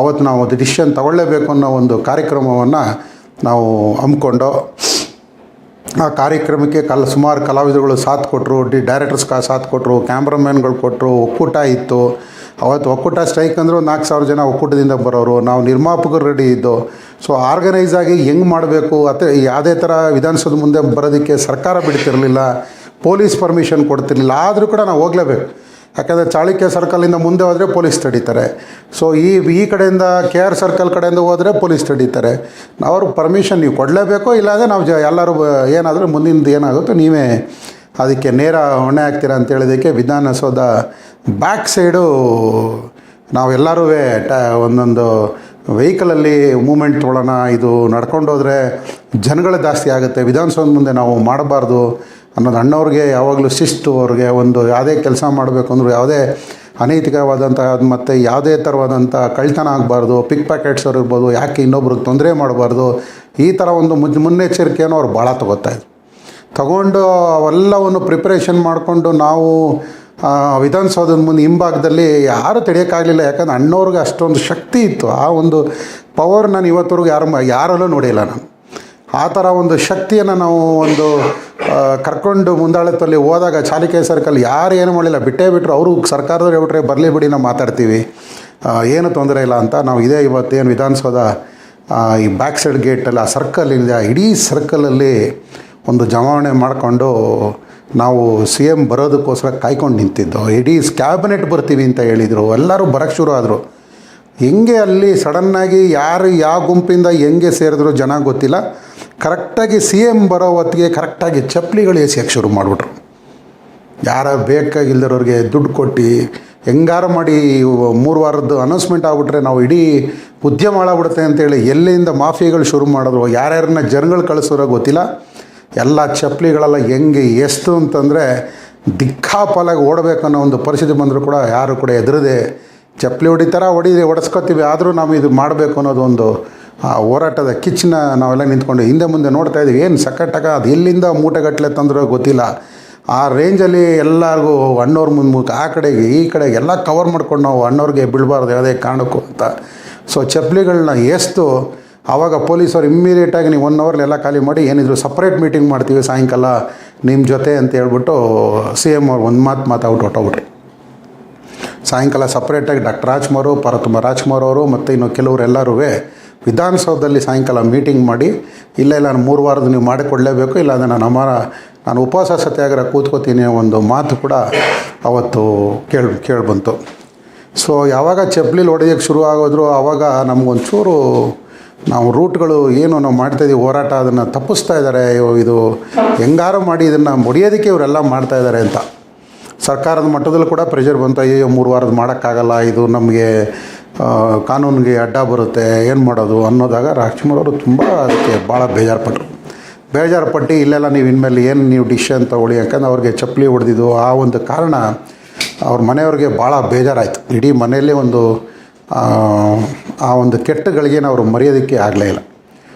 ಅವತ್ತು ನಾವು ಒಂದು ಡಿಸಿಷನ್ ತಗೊಳ್ಳೇಬೇಕು ಅನ್ನೋ ಒಂದು ಕಾರ್ಯಕ್ರಮವನ್ನು ನಾವು ಹಮ್ಮಿಕೊಂಡು, ಆ ಕಾರ್ಯಕ್ರಮಕ್ಕೆ ಕಲ್, ಸುಮಾರು ಕಲಾವಿದರುಗಳು ಸಾಥ್ ಕೊಟ್ಟರು ಡಿ ಡೈರೆಕ್ಟರ್ಸ್ ಕಾ, ಸಾಥ್ ಕೊಟ್ಟರು ಕ್ಯಾಮ್ರಾಮ್ಯಾನ್ಗಳು ಕೊಟ್ಟರು ಒಕ್ಕೂಟ ಇತ್ತು. ಅವತ್ತು ಒಕ್ಕೂಟ ಸ್ಟ್ರೈಕ್ ಅಂದರೆ ಒಂದು ನಾಲ್ಕು ಸಾವಿರ ಜನ ಒಕ್ಕೂಟದಿಂದ ಬರೋರು, ನಾವು ನಿರ್ಮಾಪಕರು ರೆಡಿ ಇದ್ದು ಸೊ ಆರ್ಗನೈಸ್ ಆಗಿ ಹೆಂಗೆ ಮಾಡಬೇಕು ಅತ್ತೆ ಯಾವುದೇ ಥರ ವಿಧಾನಸೌಧ ಮುಂದೆ ಬರೋದಕ್ಕೆ ಸರ್ಕಾರ ಬಿಡ್ತಿರಲಿಲ್ಲ, ಪೊಲೀಸ್ ಪರ್ಮಿಷನ್ ಕೊಡ್ತಿರಲಿಲ್ಲ, ಆದರೂ ಕೂಡ ನಾವು ಹೋಗಲೇಬೇಕು. ಯಾಕಂದರೆ ಚಾಳುಕ್ಯ ಸರ್ಕಲಿಂದ ಮುಂದೆ ಹೋದರೆ ಪೊಲೀಸ್ ತಡೀತಾರೆ. ಸೊ ಈ ಈ ಕಡೆಯಿಂದ ಕೆ ಆರ್ ಸರ್ಕಲ್ ಕಡೆಯಿಂದ ಹೋದರೆ ಪೊಲೀಸ್ ತಡೀತಾರೆ. ಅವ್ರ ಪರ್ಮಿಷನ್ ನೀವು ಕೊಡಲೇಬೇಕು ಇಲ್ಲಾಂದರೆ ನಾವು ಜ, ಎಲ್ಲರೂ ಏನಾದರೂ ಮುಂದಿನ ಏನಾಗುತ್ತೋ ನೀವೇ ಅದಕ್ಕೆ ನೇರ ಹೊಣೆ ಆಗ್ತೀರ ಅಂತ ಹೇಳಿದ್ದಕ್ಕೆ ವಿಧಾನಸೌಧ ಬ್ಯಾಕ್ ಸೈಡು ನಾವೆಲ್ಲರೂ ಟ ಒಂದೊಂದು ವೆಹಿಕಲಲ್ಲಿ ಮೂಮೆಂಟ್ ತೊಗೊಳ್ಳೋಣ ಇದು ನಡ್ಕೊಂಡು ಹೋದರೆ ಜನಗಳು ಜಾಸ್ತಿ ಆಗುತ್ತೆ. ವಿಧಾನಸೌಧ ಮುಂದೆ ನಾವು ಮಾಡಬಾರ್ದು ಅನ್ನೋದು ಅಣ್ಣವ್ರಿಗೆ ಯಾವಾಗಲೂ ಶಿಸ್ತು ಅವ್ರಿಗೆ ಒಂದು ಯಾವುದೇ ಕೆಲಸ ಮಾಡಬೇಕು ಅಂದರೂ ಯಾವುದೇ ಅನೈತಿಕವಾದಂಥ ಮತ್ತು ಯಾವುದೇ ಥರವಾದಂಥ ಕಳ್ತನ ಆಗಬಾರ್ದು ಪಿಕ್ ಪ್ಯಾಕೆಟ್ಸ್ ಅವ್ರು ಇರ್ಬೋದು ಯಾಕೆ ಇನ್ನೊಬ್ರಿಗೆ ತೊಂದರೆ ಮಾಡಬಾರ್ದು, ಈ ಥರ ಒಂದು ಮುಜ್ ಮುನ್ನೆಚ್ಚರಿಕೆಯನ್ನು ಅವ್ರು ಭಾಳ ತಗೋತಾಯಿದ್ರು ತಗೊಂಡು ಅವೆಲ್ಲವನ್ನು ಪ್ರಿಪ್ರೇಷನ್ ಮಾಡಿಕೊಂಡು ನಾವು ವಿಧಾನಸೌಧದ ಮುಂದೆ ಹಿಂಭಾಗದಲ್ಲಿ ಯಾರೂ ತಡೆಯೋಕ್ಕಾಗಲಿಲ್ಲ, ಯಾಕಂದ್ರೆ ಅಣ್ಣವ್ರಿಗೆ ಅಷ್ಟೊಂದು ಶಕ್ತಿ ಇತ್ತು. ಆ ಒಂದು ಪವರ್ ನಾನು ಇವತ್ತವರೆಗೂ ಯಾರು ಯಾರಲ್ಲೂ ನೋಡಿಲ್ಲ ನಾನು. ಆ ಥರ ಒಂದು ಶಕ್ತಿಯನ್ನು ನಾವು ಒಂದು ಕರ್ಕೊಂಡು ಮುಂದಾಳತ್ವಲ್ಲಿ ಹೋದಾಗ ಚಾಲಿಕೆ ಸರ್ಕಲ್ ಯಾರು ಏನು ಮಾಡಿಲ್ಲ ಬಿಟ್ಟೇ ಬಿಟ್ಟರು ಅವರು ಸರ್ಕಾರದವ್ರು ಹೇಳ್ಬಿಟ್ರೆ ಬರಲಿ ಬಿಡಿ ನಾವು ಮಾತಾಡ್ತೀವಿ. ಏನು ತೊಂದರೆ ಇಲ್ಲ ಅಂತ ನಾವು ಇದೇ ಇವತ್ತೇನು ವಿಧಾನಸೌಧ ಈ ಬ್ಯಾಕ್ ಸೈಡ್ ಗೇಟಲ್ಲಿ ಆ ಸರ್ಕಲ್ ಇದೆ ಇಡೀ ಸರ್ಕಲಲ್ಲಿ ಒಂದು ಜಮಾವಣೆ ಮಾಡಿಕೊಂಡು ನಾವು ಸಿ ಎಂ ಬರೋದಕ್ಕೋಸ್ಕರ ಕಾಯ್ಕೊಂಡು ನಿಂತಿದ್ದು, ಇಡೀ ಕ್ಯಾಬಿನೆಟ್ ಬರ್ತೀವಿ ಅಂತ ಹೇಳಿದರು, ಎಲ್ಲರೂ ಬರೋಕ್ಕೆ ಶುರು ಆದರು. ಹೆಂಗೆ ಅಲ್ಲಿ ಸಡನ್ನಾಗಿ ಯಾರು ಯಾವ ಗುಂಪಿಂದ ಹೆಂಗೆ ಸೇರಿದ್ರು ಜನ ಗೊತ್ತಿಲ್ಲ. ಕರೆಕ್ಟಾಗಿ ಸಿ ಎಂ ಬರೋ ಹೊತ್ತಿಗೆ ಕರೆಕ್ಟಾಗಿ ಚಪ್ಪಲಿಗಳು ಎಸಿಯೋಕ್ಕೆ ಶುರು ಮಾಡಿಬಿಟ್ರು. ಯಾರ ಬೇಕಾಗಿಲ್ದಿರೋರಿಗೆ ದುಡ್ಡು ಕೊಟ್ಟು ಹೆಂಗಾರು ಮಾಡಿ ಮೂರು ವಾರದ್ದು ಅನೌನ್ಸ್ಮೆಂಟ್ ಆಗಿಬಿಟ್ರೆ ನಾವು ಇಡೀ ಉದ್ಯಮ ಹಾಳಾಗ್ಬಿಡುತ್ತೆ ಅಂತೇಳಿ ಎಲ್ಲಿಂದ ಮಾಫಿಯಾಗಳು ಶುರು ಮಾಡಿದ್ರು, ಯಾರ್ಯಾರನ್ನ ಜನಗಳು ಕಳಿಸೋರೋ ಗೊತ್ತಿಲ್ಲ. ಎಲ್ಲ ಚಪ್ಪಲಿಗಳೆಲ್ಲ ಹೆಂಗೆ, ಎಷ್ಟು ಅಂತಂದರೆ ದಿಕ್ಕಾಪಾಲಾಗಿ ಓಡಬೇಕು ಅನ್ನೋ ಒಂದು ಪರಿಸ್ಥಿತಿ ಬಂದರೂ ಕೂಡ ಯಾರು ಕೂಡ ಎದುರದೆ ಚಪ್ಪಲಿ ಹೊಡಿತಾರ ಹೊಡಿ ಹೊಡೆಸ್ಕೊತೀವಿ, ಆದರೂ ನಾವು ಇದು ಮಾಡಬೇಕು ಅನ್ನೋದು ಒಂದು, ಆ, ಹೋರಾಟದ ಕಿಚ್ಚನ್ನ ನಾವೆಲ್ಲ ನಿಂತ್ಕೊಂಡು ಹಿಂದೆ ಮುಂದೆ ನೋಡ್ತಾ ಇದ್ದೀವಿ. ಏನು ಸಕಟ್ಟಾಗ ಅದು ಎಲ್ಲಿಂದ ಮೂಟೆಗಟ್ಟಲೆ ತಂದರೂ ಗೊತ್ತಿಲ್ಲ. ಆ ರೇಂಜಲ್ಲಿ ಎಲ್ಲರಿಗೂ ಅಣ್ಣವ್ರ ಮುಂದೆ ಆ ಕಡೆಗೆ, ಈ ಕಡೆಗೆ ಎಲ್ಲ ಕವರ್ ಮಾಡ್ಕೊಂಡು ನಾವು ಅಣ್ಣವ್ರಿಗೆ ಬೀಳಬಾರ್ದು ಯಾವುದೇ ಕಾರಣಕ್ಕೂ ಅಂತ. ಸೊ ಚಪ್ಪಲಿಗಳನ್ನ ಎಸ್ತು ಆವಾಗ ಪೊಲೀಸರು ಇಮ್ಮಿಡಿಯೇಟಾಗಿ ನೀವು ಒನ್ ಅವರ್ಲಿ ಎಲ್ಲ ಖಾಲಿ ಮಾಡಿ ಏನಿದ್ರು ಸಪ್ರೇಟ್ ಮೀಟಿಂಗ್ ಮಾಡ್ತೀವಿ ಸಾಯಂಕಾಲ ನಿಮ್ಮ ಜೊತೆ ಅಂತ ಹೇಳ್ಬಿಟ್ಟು ಸಿ ಎಂ ಅವ್ರು ಒಂದು ಮಾತು ಮಾತಾಡ್ಬಿಟ್ಟು ಹೊಟ್ಟೋಗ್ಬಿಟ್ರಿ ಸಾಯಂಕಾಲ ಸಪ್ರೇಟಾಗಿ ಡಾಕ್ಟರ್ ರಾಜ್ಕುಮಾರು ಪಾರ್ವತಮ್ಮ ರಾಜ್ಕುಮಾರ್ ಅವರು ಮತ್ತು ಇನ್ನು ಕೆಲವರು ಎಲ್ಲರೂ ವಿಧಾನಸೌಧದಲ್ಲಿ ಸಾಯಂಕಾಲ ಮೀಟಿಂಗ್ ಮಾಡಿ, ಇಲ್ಲ ಇಲ್ಲ, ನಾನು ಮೂರು ವಾರದ ನೀವು ಮಾಡಿಕೊಡಲೇಬೇಕು, ಇಲ್ಲ, ಅಂದರೆ ನಾನು ನಾನು ಉಪವಾಸ ಸತ್ಯಾಗ್ರಹ ಕೂತ್ಕೋತೀನಿ ಒಂದು ಮಾತು ಕೂಡ ಅವತ್ತು ಕೇಳಿ, ಕೇಳಿಬಂತು. ಸೊ ಯಾವಾಗ ಚಪ್ಪಲಿಲಿ ಹೊಡೆಯೋಕ್ಕೆ ಶುರು ಆಗೋದ್ರು ಆವಾಗ ನಮಗೊಂಚೂರು ನಾವು ರೂಟ್ಗಳು ಏನು ನಾವು ಮಾಡ್ತಾಯಿದ್ದೀವಿ ಹೋರಾಟ ಅದನ್ನು ತಪ್ಪಿಸ್ತಾ ಇದ್ದಾರೆ. ಅಯ್ಯೋ, ಇದು ಹೆಂಗಾರು ಮಾಡಿ ಇದನ್ನು ಮುಡಿಯೋದಕ್ಕೆ ಇವರೆಲ್ಲ ಮಾಡ್ತಾ ಇದ್ದಾರೆ ಅಂತ. ಸರ್ಕಾರದ ಮಟ್ಟದಲ್ಲೂ ಕೂಡ ಪ್ರೆಷರ್ ಬಂತು. ಅಯ್ಯೋ ಮೂರು ವಾರದ ಮಾಡೋಕ್ಕಾಗಲ್ಲ, ಇದು ನಮಗೆ ಕಾನೂನಿಗೆ ಅಡ್ಡ ಬರುತ್ತೆ, ಏನು ಮಾಡೋದು ಅನ್ನೋದಾಗ ರಾಜ್ಕುಮಾರ್ ಅವರು ತುಂಬ ಅದಕ್ಕೆ ಭಾಳ ಬೇಜಾರು ಪಟ್ಟರು ಬೇಜಾರು ಪಟ್ಟು ಇಲ್ಲೆಲ್ಲ ನೀವು ಇನ್ಮೇಲೆ ಏನು ನೀವು ಡಿಸಿಷನ್ ತಗೊಳ್ಳಿ ಯಾಕಂದ್ರೆ ಅವ್ರಿಗೆ ಚಪ್ಪಲಿ ಹೊಡೆದಿದ್ದು ಆ ಒಂದು ಕಾರಣ ಅವ್ರ ಮನೆಯವ್ರಿಗೆ ಭಾಳ ಬೇಜಾರಾಯಿತು. ಇಡೀ ಮನೆಯಲ್ಲೇ ಒಂದು ಆ, ಒಂದು ಕೆಟ್ಟಗಳಿಗೆ ಅವರು ಮರೆಯೋದಕ್ಕೆ ಆಗಲೇ ಇಲ್ಲ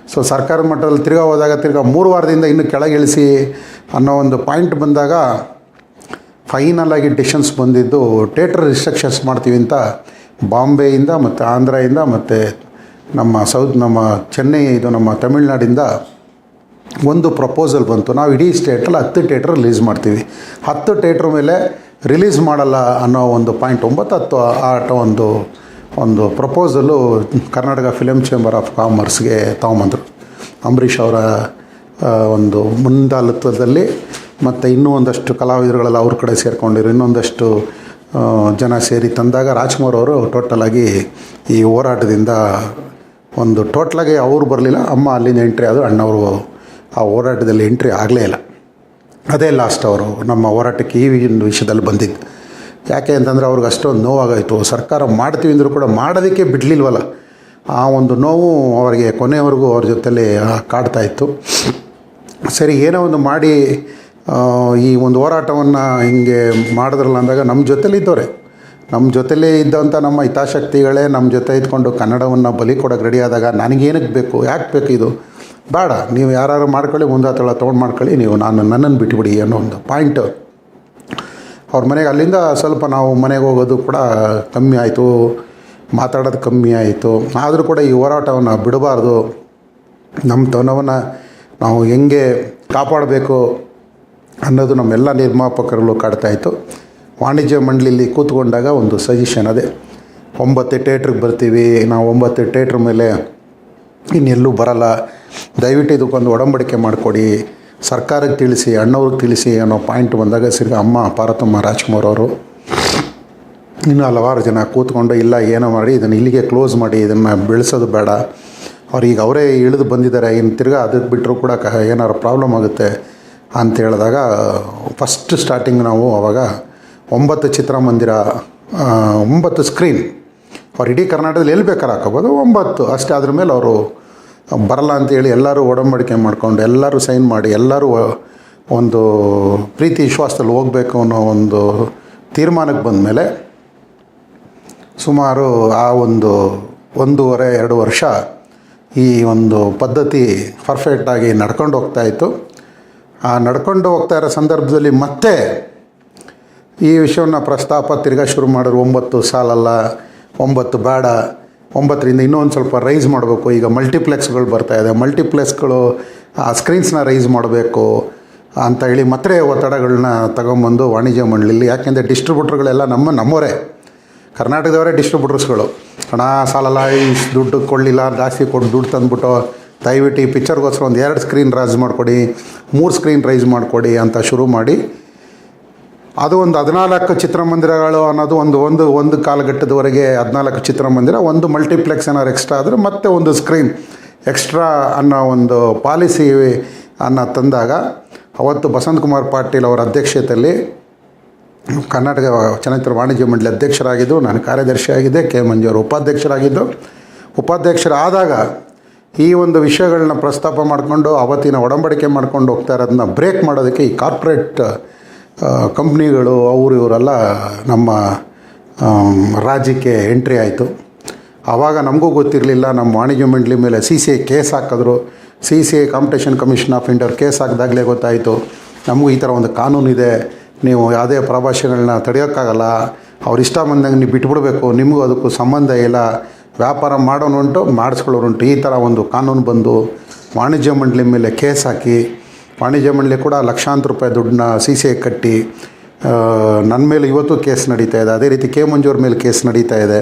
ಸೊ ಸರ್ಕಾರದ ಮಟ್ಟದಲ್ಲಿ ತಿರ್ಗಾ ಹೋದಾಗ ತಿರ್ಗಾ ಮೂರು ವಾರದಿಂದ ಇನ್ನು ಕೆಳಗಿಳಿಸಿ ಅನ್ನೋ ಒಂದು ಪಾಯಿಂಟ್ ಬಂದಾಗ ಫೈನಲಾಗಿ ಡಿಸಿಷನ್ಸ್ ಬಂದಿದ್ದು ಥಿಯೇಟರ್ ರಿಸ್ಟ್ರಕ್ಷನ್ಸ್ ಮಾಡ್ತೀವಿ ಅಂತ ಬಾಂಬೆಯಿಂದ ಮತ್ತು ಆಂಧ್ರದಿಂದ ಮತ್ತು ನಮ್ಮ ಸೌತ್ ನಮ್ಮ ಚೆನ್ನೈ ಇದು ನಮ್ಮ ತಮಿಳ್ನಾಡಿಂದ ಒಂದು ಪ್ರಪೋಸಲ್ ಬಂತು ನಾವು ಇಡೀ ಸ್ಟೇಟಲ್ಲಿ ಹತ್ತು ಟೇಟರ್ ರಿಲೀಸ್ ಮಾಡ್ತೀವಿ ಹತ್ತು ಟೇಟ್ರ್ ಮೇಲೆ ರಿಲೀಸ್ ಮಾಡಲ್ಲ ಅನ್ನೋ ಒಂದು ಪಾಯಿಂಟ್ ಒಂಬತ್ತು ಹತ್ತು ಆಟ ಒಂದು ಒಂದು proposal Karnataka film chamber of ಕಾಮರ್ಸ್ಗೆ ತಗೊಂಬಂದರು ಅಂಬರೀಷ್ ಅವರ ಒಂದು ಮುಂದಾಲತ್ವದಲ್ಲಿ ಮತ್ತು ಇನ್ನೂ ಒಂದಷ್ಟು ಕಲಾವಿದರುಗಳೆಲ್ಲ ಅವ್ರ ಕಡೆ ಸೇರಿಕೊಂಡಿರು ಇನ್ನೊಂದಷ್ಟು ಜನ ಸೇರಿ ತಂದಾಗ ರಾಜ್ಕುಮಾರ್ ಅವರು ಟೋಟಲಾಗಿ ಈ ಹೋರಾಟದಿಂದ ಒಂದು ಟೋಟ್ಲಾಗಿ ಅವರು ಬರಲಿಲ್ಲ, ಅಮ್ಮ ಅಲ್ಲಿಂದ ಎಂಟ್ರಿ ಆದರು, ಅಣ್ಣವರು ಆ ಹೋರಾಟದಲ್ಲಿ ಎಂಟ್ರಿ ಆಗಲೇ ಇಲ್ಲ. ಅದೇ ಲಾಸ್ಟ್ ಅವರು ನಮ್ಮ ಹೋರಾಟಕ್ಕೆ ಈ ವಿಷಯದಲ್ಲಿ ಬಂದಿದ್ದು. ಯಾಕೆ ಅಂತಂದರೆ ಅವ್ರಿಗೆ ಅಷ್ಟೊಂದು ನೋವಾಗಾಯಿತು. ಸರ್ಕಾರ ಮಾಡ್ತೀವಿ ಅಂದರೂ ಕೂಡ ಮಾಡೋದಕ್ಕೆ ಬಿಡಲಿಲ್ವಲ್ಲ. ಆ ಒಂದು ನೋವು ಅವರಿಗೆ ಕೊನೆಯವರೆಗೂ ಅವ್ರ ಜೊತೆಲಿ ಕಾಡ್ತಾ ಇತ್ತು. ಸರಿ, ಏನೋ ಒಂದು ಮಾಡಿ ಈ ಒಂದು ಹೋರಾಟವನ್ನು ಹಿಂಗೆ ಮಾಡಿದ್ರಲ್ಲ ಅಂದಾಗ ನಮ್ಮ ಜೊತೆಲಿ ಇದ್ದವ್ರೆ. ನಮ್ಮ ಜೊತೆಲೇ ಇದ್ದಂಥ ನಮ್ಮ ಹಿತಾಸಕ್ತಿಗಳೇ ನಮ್ಮ ಜೊತೆ ಇದ್ಕೊಂಡು ಕನ್ನಡವನ್ನು ಬಲಿ ಕೊಡೋಕೆ ರೆಡಿ ಆದಾಗ ನನಗೇನಕ್ಕೆ ಬೇಕು, ಯಾಕೆ ಬೇಕು ಇದು? ಬೇಡ, ನೀವು ಯಾರು ಮಾಡ್ಕೊಳ್ಳಿ, ಮುಂದಾತಳ ತೊಗೊಂಡು ಮಾಡ್ಕೊಳ್ಳಿ, ನೀವು ನಾನು ನನ್ನನ್ನು ಬಿಟ್ಟುಬಿಡಿ ಅನ್ನೋ ಒಂದು ಪಾಯಿಂಟ್ ಅವ್ರ ಮನೆಗೆ ಅಲ್ಲಿಂದ ಸ್ವಲ್ಪ ನಾವು ಮನೆಗೆ ಹೋಗೋದು ಕೂಡ ಕಮ್ಮಿ ಆಯಿತು, ಮಾತಾಡೋದು ಕಮ್ಮಿ ಆಯಿತು. ಆದರೂ ಕೂಡ ಈ ಹೋರಾಟವನ್ನು ಬಿಡಬಾರ್ದು. ನಮ್ಮ ತನವನ್ನು ನಾವು ಹೆಂಗೆ ಕಾಪಾಡಬೇಕು ಅನ್ನೋದು ನಮ್ಮೆಲ್ಲ ನಿರ್ಮಾಪಕರಲ್ಲೂ ಕಾಡ್ತಾಯಿತ್ತು ವಾಣಿಜ್ಯ ಮಂಡಳಿಲಿ ಕೂತ್ಕೊಂಡಾಗ ಒಂದು ಸಜೆಷನ್ ಅದೇ. ಒಂಬತ್ತು ಟೇಟ್ರಿಗೆ ಬರ್ತೀವಿ, ನಾವು ಒಂಬತ್ತು ಟೇಟ್ರ್ ಮೇಲೆ ಇನ್ನೆಲ್ಲೂ ಬರಲ್ಲ. ದಯವಿಟ್ಟು ಇದಕ್ಕೊಂದು ಒಡಂಬಡಿಕೆ ಮಾಡಿಕೊಡಿ. ಸರ್ಕಾರಕ್ಕೆ ತಿಳಿಸಿ, ಅಣ್ಣವ್ರಿಗೆ ತಿಳಿಸಿ ಅನ್ನೋ ಪಾಯಿಂಟ್ ಬಂದಾಗ ಸಿರ್ಗ ಅಮ್ಮ ಪಾರ್ವತಮ್ಮ ರಾಜ್ಕುಮಾರ್ ಅವರು ಇನ್ನು ಹಲವಾರು ಜನ ಕೂತ್ಕೊಂಡು, ಇಲ್ಲ, ಏನೋ ಮಾಡಿ, ಇದನ್ನು ಇಲ್ಲಿಗೆ ಕ್ಲೋಸ್ ಮಾಡಿ, ಇದನ್ನು ಬೆಳೆಸೋದು ಬೇಡ. ಅವ್ರಿಗೆ ಅವರೇ ಇಳಿದು ಬಂದಿದ್ದಾರೆ ಇನ್ನು ತಿರ್ಗಾ ಅದಕ್ಕೆ ಬಿಟ್ಟರು ಕೂಡ ಕ ಏನಾದ್ರು ಪ್ರಾಬ್ಲಮ್ ಆಗುತ್ತೆ ಅಂತ ಹೇಳಿದಾಗ ಫಸ್ಟ್ ಸ್ಟಾರ್ಟಿಂಗ್ ನಾವು ಅವಾಗ ಒಂಬತ್ತು ಚಿತ್ರಮಂದಿರ ಒಂಬತ್ತು ಸ್ಕ್ರೀನ್ ಅವ್ರು ಇಡೀ ಕರ್ನಾಟಕದಲ್ಲಿ ಎಲ್ಲಿ ಬೇಕಾದ್ರೆ ಹಾಕೋಬೋದು ಒಂಬತ್ತು ಅಷ್ಟೇ, ಅದ್ರ ಮೇಲೆ ಅವರು ಬರಲ್ಲ ಅಂತೇಳಿ ಎಲ್ಲರೂ ಒಡಂಬಡಿಕೆ ಮಾಡ್ಕೊಂಡು, ಎಲ್ಲರೂ ಸೈನ್ ಮಾಡಿ, ಎಲ್ಲರೂ ಒಂದು ಪ್ರೀತಿ ವಿಶ್ವಾಸದಲ್ಲಿ ಹೋಗಬೇಕು ಅನ್ನೋ ಒಂದು ತೀರ್ಮಾನಕ್ಕೆ ಬಂದಮೇಲೆ ಸುಮಾರು ಆ ಒಂದು ಒಂದೂವರೆ, ಎರಡು ವರ್ಷ ಈ ಒಂದು ಪದ್ಧತಿ ಪರ್ಫೆಕ್ಟಾಗಿ ನಡ್ಕೊಂಡು ಹೋಗ್ತಾ ಇತ್ತು. ಆ ನಡ್ಕೊಂಡು ಹೋಗ್ತಾ ಇರೋ ಸಂದರ್ಭದಲ್ಲಿ ಮತ್ತೆ ಈ ವಿಷಯವನ್ನು ಪ್ರಸ್ತಾಪ ತಿರ್ಗಾ ಶುರು ಮಾಡಿದ್ರು, ಒಂಬತ್ತು ಸಾಲಲ್ಲ, ಒಂಬತ್ತು ಬೇಡ ಒಂಬತ್ತರಿಂದ ಇನ್ನೊಂದು ಸ್ವಲ್ಪ ರೈಸ್ ಮಾಡಬೇಕು. ಈಗ ಮಲ್ಟಿಪ್ಲೆಕ್ಸ್ಗಳು ಬರ್ತಾ ಇದೆ. ಮಲ್ಟಿಪ್ಲೆಕ್ಸ್ಗಳು ಆ ಸ್ಕ್ರೀನ್ಸ್ನ ರೈಸ್ ಮಾಡಬೇಕು ಅಂತ ಹೇಳಿ ಮತ್ತೆ ಒತ್ತಡಗಳನ್ನ ತಗೊಂಬಂದು ವಾಣಿಜ್ಯ ಮಂಡಳಿಲಿ. ಯಾಕೆಂದರೆ ಡಿಸ್ಟ್ರಿಬ್ಯೂಟ್ರ್ಗಳೆಲ್ಲ ನಮ್ಮ ನಮ್ಮವರೇ. ಕರ್ನಾಟಕದವರೇ ಡಿಸ್ಟ್ರಿಬ್ಯೂಟರ್ಸ್ಗಳು ಹಣ ಸಾಲಲ್ಲ ಈ ದುಡ್ಡು ಕೊಡಲಿಲ್ಲ, ಜಾಸ್ತಿ ಕೊಟ್ಟು ದುಡ್ಡು ತಂದುಬಿಟ್ಟು ದಯವಿಟ್ಟು ಈ ಪಿಕ್ಚರ್ಗೋಸ್ಕರ ಒಂದು ಎರಡು ಸ್ಕ್ರೀನ್ ರೈಸ್ ಮಾಡಿಕೊಡಿ, ಮೂರು ಸ್ಕ್ರೀನ್ ರೈಸ್ ಮಾಡಿಕೊಡಿ ಅಂತ ಶುರು ಮಾಡಿ ಅದು ಒಂದು ಹದಿನಾಲ್ಕು ಚಿತ್ರಮಂದಿರಗಳು ಅನ್ನೋದು ಒಂದು ಒಂದು ಒಂದು ಕಾಲಘಟ್ಟದವರೆಗೆ ಹದಿನಾಲ್ಕು ಚಿತ್ರಮಂದಿರ, ಒಂದು ಮಲ್ಟಿಪ್ಲೆಕ್ಸ್ ಏನಾದ್ರು ಎಕ್ಸ್ಟ್ರಾ ಆದರೆ ಮತ್ತೆ ಒಂದು ಸ್ಕ್ರೀನ್ ಎಕ್ಸ್ಟ್ರಾ ಅನ್ನೋ ಒಂದು ಪಾಲಿಸಿ ಅನ್ನ ತಂದಾಗ, ಅವತ್ತು ಬಸಂತ್ ಕುಮಾರ್ ಪಾಟೀಲ್ ಅವರ ಅಧ್ಯಕ್ಷತೆಯಲ್ಲಿ ಕರ್ನಾಟಕ ಚಲನಚಿತ್ರ ವಾಣಿಜ್ಯ ಮಂಡಳಿ ಅಧ್ಯಕ್ಷರಾಗಿದ್ದು, ನಾನು ಕಾರ್ಯದರ್ಶಿಯಾಗಿದ್ದೆ ಕೆ ಮಂಜು ಅವರು ಉಪಾಧ್ಯಕ್ಷರಾಗಿದ್ದು. ಉಪಾಧ್ಯಕ್ಷರಾದಾಗ ಈ ಒಂದು ವಿಷಯಗಳನ್ನ ಪ್ರಸ್ತಾಪ ಮಾಡಿಕೊಂಡು, ಅವತ್ತಿನ ಒಡಂಬಡಿಕೆ ಮಾಡ್ಕೊಂಡು ಹೋಗ್ತಾ ಇರೋದನ್ನ ಬ್ರೇಕ್ ಮಾಡೋದಕ್ಕೆ ಈ ಕಾರ್ಪೊರೇಟ್ ಕಂಪ್ನಿಗಳು, ಅವರು, ಇವರೆಲ್ಲ ನಮ್ಮ ರಾಜ್ಯಕ್ಕೆ ಎಂಟ್ರಿ ಆಯಿತು. ಆವಾಗ ನಮಗೂ ಗೊತ್ತಿರಲಿಲ್ಲ, ನಮ್ಮ ವಾಣಿಜ್ಯ ಮಂಡಳಿ ಮೇಲೆ ಸಿ ಸಿ ಐ ಕೇಸ್ ಹಾಕಿದ್ರು. C C I competition commission of India case ಹಾಕಿದಾಗಲೇ ಗೊತ್ತಾಯಿತು. ನಮಗೂ ಈ ಥರ ಒಂದು ಕಾನೂನು ಇದೆ. ನೀವು ಯಾವುದೇ ಪ್ರಭಾಷೆಗಳನ್ನ ತಡೆಯೋಕ್ಕಾಗಲ್ಲ. ಅವ್ರು ಇಷ್ಟ ಬಂದಂಗೆ ನೀವು ಬಿಟ್ಬಿಡ್ಬೇಕು. ನಿಮಗೂ ಅದಕ್ಕೂ ಸಂಬಂಧ ಇಲ್ಲ. ವ್ಯಾಪಾರ ಮಾಡೋನುಂಟು ಮಾಡಿಸ್ಕೊಳ್ಳೋರುಂಟು ಈ ಥರ ಒಂದು ಕಾನೂನು ಬಂದು ವಾಣಿಜ್ಯ ಮಂಡಳಿ ಮೇಲೆ ಕೇಸ್ ಹಾಕಿ ವಾಣಿಜ್ಯ ಮಂಡಳಿ ಕೂಡ ಲಕ್ಷಾಂತರ ರೂಪಾಯಿ ದುಡ್ಡನ್ನ ಸಿ ಸಿ ಐ ಕಟ್ಟಿ ನನ್ನ ಮೇಲೆ ಇವತ್ತು ಕೇಸ್ ನಡೀತಾ ಇದೆ. ಅದೇ ರೀತಿ ಕೆ ಮಂಜೂರ್ ಮೇಲೆ ಕೇಸ್ ನಡೀತಾ ಇದೆ.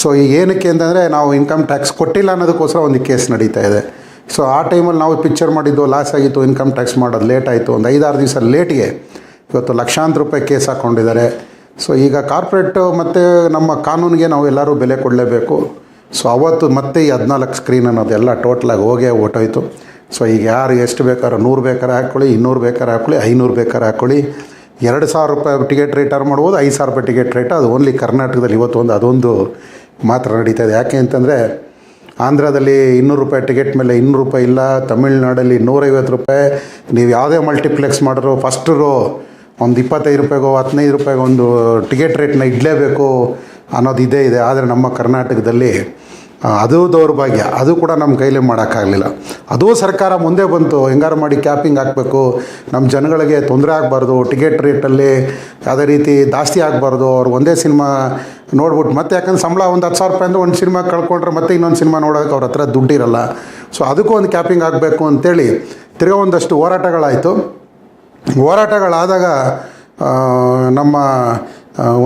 ಸೊ ಈಗ ಏನಕ್ಕೆ ಅಂತಂದರೆ ನಾವು ಇನ್ಕಮ್ ಟ್ಯಾಕ್ಸ್ ಕೊಟ್ಟಿಲ್ಲ ಅನ್ನೋದಕ್ಕೋಸ್ಕರ ಒಂದು ಕೇಸ್ ನಡೀತಾ ಇದೆ. ಸೊ ಆ ಟೈಮಲ್ಲಿ ನಾವು ಪಿಕ್ಚರ್ ಮಾಡಿದ್ದು ಲಾಸ್ ಆಗಿತ್ತು ಇನ್ಕಮ್ ಟ್ಯಾಕ್ಸ್ ಮಾಡೋದು ಲೇಟ್ ಆಯಿತು. ಒಂದು ಐದಾರು ದಿವಸ ಲೇಟಿಗೆ ಇವತ್ತು ಲಕ್ಷಾಂತರ ರೂಪಾಯಿ ಕೇಸ್ ಹಾಕ್ಕೊಂಡಿದ್ದಾರೆ ಸೊ ಈಗ ಕಾರ್ಪೊರೇಟ್ ಮತ್ತು ನಮ್ಮ ಕಾನೂನಿಗೆ ನಾವು ಎಲ್ಲರೂ ಬೆಲೆ ಕೊಡಲೇಬೇಕು. ಸೊ ಅವತ್ತು ಮತ್ತೆ ಈ ಹದಿನಾಲ್ಕು ಸ್ಕ್ರೀನ್ ಅನ್ನೋದೆಲ್ಲ ಟೋಟ್ಲಾಗಿ ಹೋಗೇ ಹೊಟ್ಟೋಯ್ತು ಸೊ ಈಗ ಯಾರು ಎಷ್ಟು ಬೇಕಾದ್ರೆ ನೂರು ಬೇಕಾದ್ರೆ ಹಾಕ್ಕೊಳ್ಳಿ, ಇನ್ನೂರು ಬೇಕಾದ್ರೆ ಹಾಕ್ಕೊಳ್ಳಿ, ಐನೂರು ಬೇಕಾದ್ರೆ ಹಾಕ್ಕೊಳ್ಳಿ. ಎರಡು ಸಾವಿರ ರೂಪಾಯಿ ಟಿಕೆಟ್ ರೇಟರ್ ಮಾಡ್ಬೋದು, ಐದು ಸಾವಿರ ರೂಪಾಯಿ ಟಿಕೆಟ್ ರೇಟ್ ಅದು ಓನ್ಲಿ ಕರ್ನಾಟಕದಲ್ಲಿ ಇವತ್ತೊಂದು, ಅದೊಂದು ಮಾತ್ರ ನಡೀತಾ ಇದೆ. ಯಾಕೆ ಅಂತಂದರೆ ಆಂಧ್ರದಲ್ಲಿ ಇನ್ನೂರು ರೂಪಾಯಿ ಟಿಕೆಟ್ ಮೇಲೆ ಇನ್ನೂರು ರೂಪಾಯಿ ಇಲ್ಲ, ತಮಿಳ್ನಾಡಲ್ಲಿ ನೂರೈವತ್ತು ರೂಪಾಯಿ. ನೀವು ಯಾವುದೇ ಮಲ್ಟಿಪ್ಲೆಕ್ಸ್ ಮಾಡಿದ್ರು ಫಸ್ಟ್ ರೋ ಒಂದು ಇಪ್ಪತ್ತೈದು ರೂಪಾಯಿಗೋ, ಹದಿನೈದು ರೂಪಾಯಿಗೋ ಒಂದು ಟಿಕೆಟ್ ರೇಟ್ನ ಇಡಲೇಬೇಕು ಅನ್ನೋದು ಇದೇ ಇದೆ. ಆದರೆ ನಮ್ಮ ಕರ್ನಾಟಕದಲ್ಲಿ ಅದು ದೌರ್ಭಾಗ್ಯ. ಅದು. ಕೂಡ ನಮ್ಮ ಕೈಲಿ ಮಾಡೋಕ್ಕಾಗಲಿಲ್ಲ. ಅದು ಸರ್ಕಾರ ಮುಂದೆ ಬಂತು. ಹೆಂಗಾರು ಮಾಡಿ ಕ್ಯಾಪಿಂಗ್ ಹಾಕಬೇಕು. ನಮ್ಮ ಜನಗಳಿಗೆ ತೊಂದರೆ ಆಗಬಾರ್ದು. ಟಿಕೆಟ್ ರೇಟಲ್ಲಿ ಯಾವುದೇ ರೀತಿ ಜಾಸ್ತಿ ಆಗಬಾರ್ದು. ಅವ್ರು ಒಂದೇ ಸಿನಿಮಾ ನೋಡ್ಬಿಟ್ಟು ಮತ್ತೆ ಯಾಕಂದ್ರೆ ಸಂಬಳ ಒಂದು ಹತ್ತು ಸಾವಿರ ರೂಪಾಯಿ ಅಂದರೆ ಒಂದು ಸಿನಿಮಾ ಕಳ್ಕೊಂಡ್ರೆ ಮತ್ತೆ ಇನ್ನೊಂದು ಸಿನಿಮಾ ನೋಡೋಕೆ ಅವ್ರ ಹತ್ರ ದುಡ್ಡಿರಲ್ಲ. ಸೊ ಅದಕ್ಕೂ ಒಂದು ಕ್ಯಾಪಿಂಗ್ ಆಗಬೇಕು ಅಂತೇಳಿ ತಿರ್ಗಿ ಒಂದಷ್ಟು ಹೋರಾಟಗಳಾಯಿತು. ಹೋರಾಟಗಳಾದಾಗ ನಮ್ಮ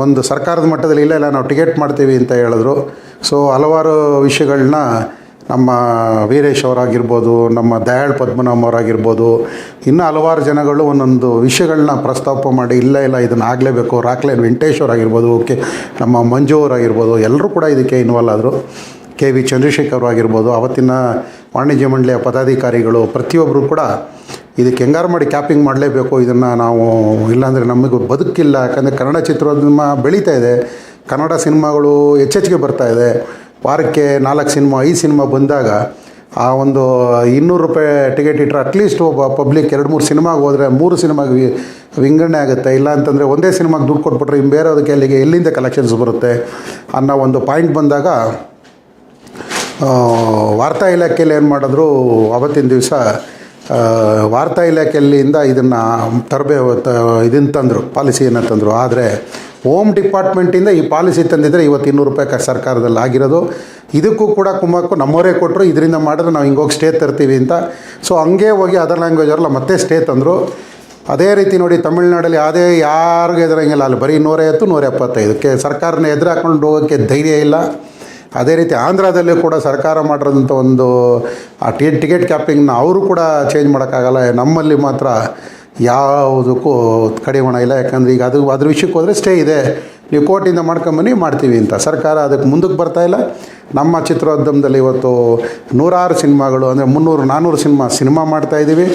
ಒಂದು ಸರ್ಕಾರದ ಮಟ್ಟದಲ್ಲಿ ಇಲ್ಲ ಇಲ್ಲ, ನಾವು ಟಿಕೆಟ್ ಮಾಡ್ತೀವಿ ಅಂತ ಹೇಳಿದ್ರು. ಸೊ ಹಲವಾರು ವಿಷಯಗಳನ್ನ ನಮ್ಮ ವೀರೇಶ್ ಅವರಾಗಿರ್ಬೋದು, ನಮ್ಮ ದಯಾಳ್ ಪದ್ಮನಾಭ್ ಅವರಾಗಿರ್ಬೋದು, ಇನ್ನೂ ಹಲವಾರು ಜನಗಳು ಒಂದೊಂದು ವಿಷಯಗಳನ್ನ ಪ್ರಸ್ತಾಪ ಮಾಡಿ, ಇಲ್ಲ ಇಲ್ಲ, ಇದನ್ನು ಆಗಲೇಬೇಕು, ರಾಕ್ಲೈನ್ ವೆಂಕಟೇಶ್ ಅವರಾಗಿರ್ಬೋದು, ಕೆ, ನಮ್ಮ ಮಂಜು ಅವರಾಗಿರ್ಬೋದು, ಎಲ್ಲರೂ ಕೂಡ ಇದಕ್ಕೆ ಇನ್ವಾಲ್ವ್ ಆದರು. ಕೆ ವಿ ಚಂದ್ರಶೇಖರ್ ಆಗಿರ್ಬೋದು ಅವತ್ತಿನ ವಾಣಿಜ್ಯ ಮಂಡಳಿಯ ಪದಾಧಿಕಾರಿಗಳು ಪ್ರತಿಯೊಬ್ಬರು ಕೂಡ ಇದಕ್ಕೆ ಹೆಂಗಾರು ಮಾಡಿ ಕ್ಯಾಪಿಂಗ್ ಮಾಡಲೇಬೇಕು, ಇದನ್ನು ನಾವು ಇಲ್ಲಾಂದರೆ ನಮಗೆ ಬದುಕಿಲ್ಲ. ಯಾಕಂದರೆ ಕನ್ನಡ ಚಿತ್ರೋದ್ಯಮ ಬೆಳೀತಾ ಇದೆ. ಕನ್ನಡ ಸಿನಿಮಾಗಳು ಹೆಚ್ಚೆಚ್ಚಿಗೆ ಬರ್ತಾ ಇದೆ. ವಾರಕ್ಕೆ ನಾಲ್ಕು ಸಿನಿಮಾ, ಐದು ಸಿನಿಮಾ ಬಂದಾಗ ಆ ಒಂದು ಇನ್ನೂರು ರೂಪಾಯಿ ಟಿಕೆಟ್ ಇಟ್ಟರೆ ಅಟ್ಲೀಸ್ಟ್ ಒಬ್ಬ ಪಬ್ಲಿಕ್ ಎರಡು ಮೂರು ಸಿನಿಮಾಗೆ ಹೋದರೆ ಮೂರು ಸಿನಿಮಾಗೆ ವಿಂಗಡಣೆ ಆಗುತ್ತೆ. ಇಲ್ಲ ಅಂತಂದರೆ ಒಂದೇ ಸಿನಿಮಾಗೆ ದುಡ್ಡು ಕೊಟ್ಬಿಟ್ರೆ ಇನ್ನು ಬೇರೆದಕ್ಕೆ ಅಲ್ಲಿಗೆ ಎಲ್ಲಿಂದ ಕಲೆಕ್ಷನ್ಸ್ ಬರುತ್ತೆ ಅನ್ನೋ ಒಂದು ಪಾಯಿಂಟ್ ಬಂದಾಗ ವಾರ್ತಾ ಇಲಾಖೆಯಲ್ಲಿ ಏನು ಮಾಡಿದ್ರು, ಅವತ್ತಿನ ದಿವಸ ವಾರ್ತಾ ಇಲಾಖೆಯಲ್ಲಿಂದ ಇದನ್ನು ತರಬೇ ಇದನ್ನು ತಂದರು, ಪಾಲಿಸಿಯನ್ನು ತಂದರು. ಆದರೆ ಹೋಮ್ ಡಿಪಾರ್ಟ್ಮೆಂಟಿಂದ ಈ ಪಾಲಿಸಿ ತಂದಿದ್ದರೆ ಇವತ್ತು ಇನ್ನೂರು ರೂಪಾಯಿ ಸರ್ಕಾರದಲ್ಲಿ ಆಗಿರೋದು. ಇದಕ್ಕೂ ಕೂಡ ಕುಮ್ಮಕ್ಕು ನಮ್ಮವರೇ ಕೊಟ್ಟರು ಇದರಿಂದ ಮಾಡಿದ್ರೆ ನಾವು ಹಿಂಗೋಗಿ ಸ್ಟೇ ತರ್ತೀವಿ ಅಂತ. ಸೊ ಹಂಗೆ ಹೋಗಿ ಅದರ್ ಲ್ಯಾಂಗ್ವೇಜ್ ಅವರೆಲ್ಲ ಮತ್ತೆ ಸ್ಟೇ ತಂದರು. ಅದೇ ರೀತಿ ನೋಡಿ, ತಮಿಳ್ನಾಡಲ್ಲಿ ಅದೇ ಯಾರಿಗೂ ಎದುರಂಗಿಲ್ಲ. ಅಲ್ಲಿ ಬರೀ ನೂರೈವತ್ತು ನೂರ ಎಪ್ಪತ್ತೈದಕ್ಕೆ ಸರ್ಕಾರನ ಎದುರು ಹಾಕ್ಕೊಂಡು ಹೋಗೋಕ್ಕೆ ಧೈರ್ಯ ಇಲ್ಲ. ಅದೇ ರೀತಿ ಆಂಧ್ರದಲ್ಲೂ ಕೂಡ ಸರ್ಕಾರ ಮಾಡಿರೋದಂಥ ಒಂದು, ಆ ಟಿ, ಟಿಕೆಟ್ ಕ್ಯಾಪಿಂಗ್ನ ಅವರು ಕೂಡ ಚೇಂಜ್ ಮಾಡೋಕ್ಕಾಗಲ್ಲ. ನಮ್ಮಲ್ಲಿ ಮಾತ್ರ ಯಾವುದಕ್ಕೂ ಕಡಿವಾಣ ಇಲ್ಲ. ಯಾಕಂದರೆ ಈಗ ಅದು, ಅದ್ರ ವಿಷಯಕ್ಕೆ ಹೋದರೆ ಸ್ಟೇ ಇದೆ. ನೀವು ಕೋರ್ಟಿಂದ ಮಾಡ್ಕೊಂಬನ್ನಿ, ಮಾಡ್ತೀವಿ ಅಂತ. ಸರ್ಕಾರ ಅದಕ್ಕೆ ಮುಂದಕ್ಕೆ ಬರ್ತಾ ಇಲ್ಲ. ನಮ್ಮ ಚಿತ್ರೋದ್ಯಮದಲ್ಲಿ ಇವತ್ತು ನೂರಾರು ಸಿನಿಮಾಗಳು, ಅಂದರೆ ಮುನ್ನೂರು ನಾನ್ನೂರು ಸಿನಿಮಾ ಸಿನಿಮಾ ಮಾಡ್ತಾಯಿದ್ದೀವಿ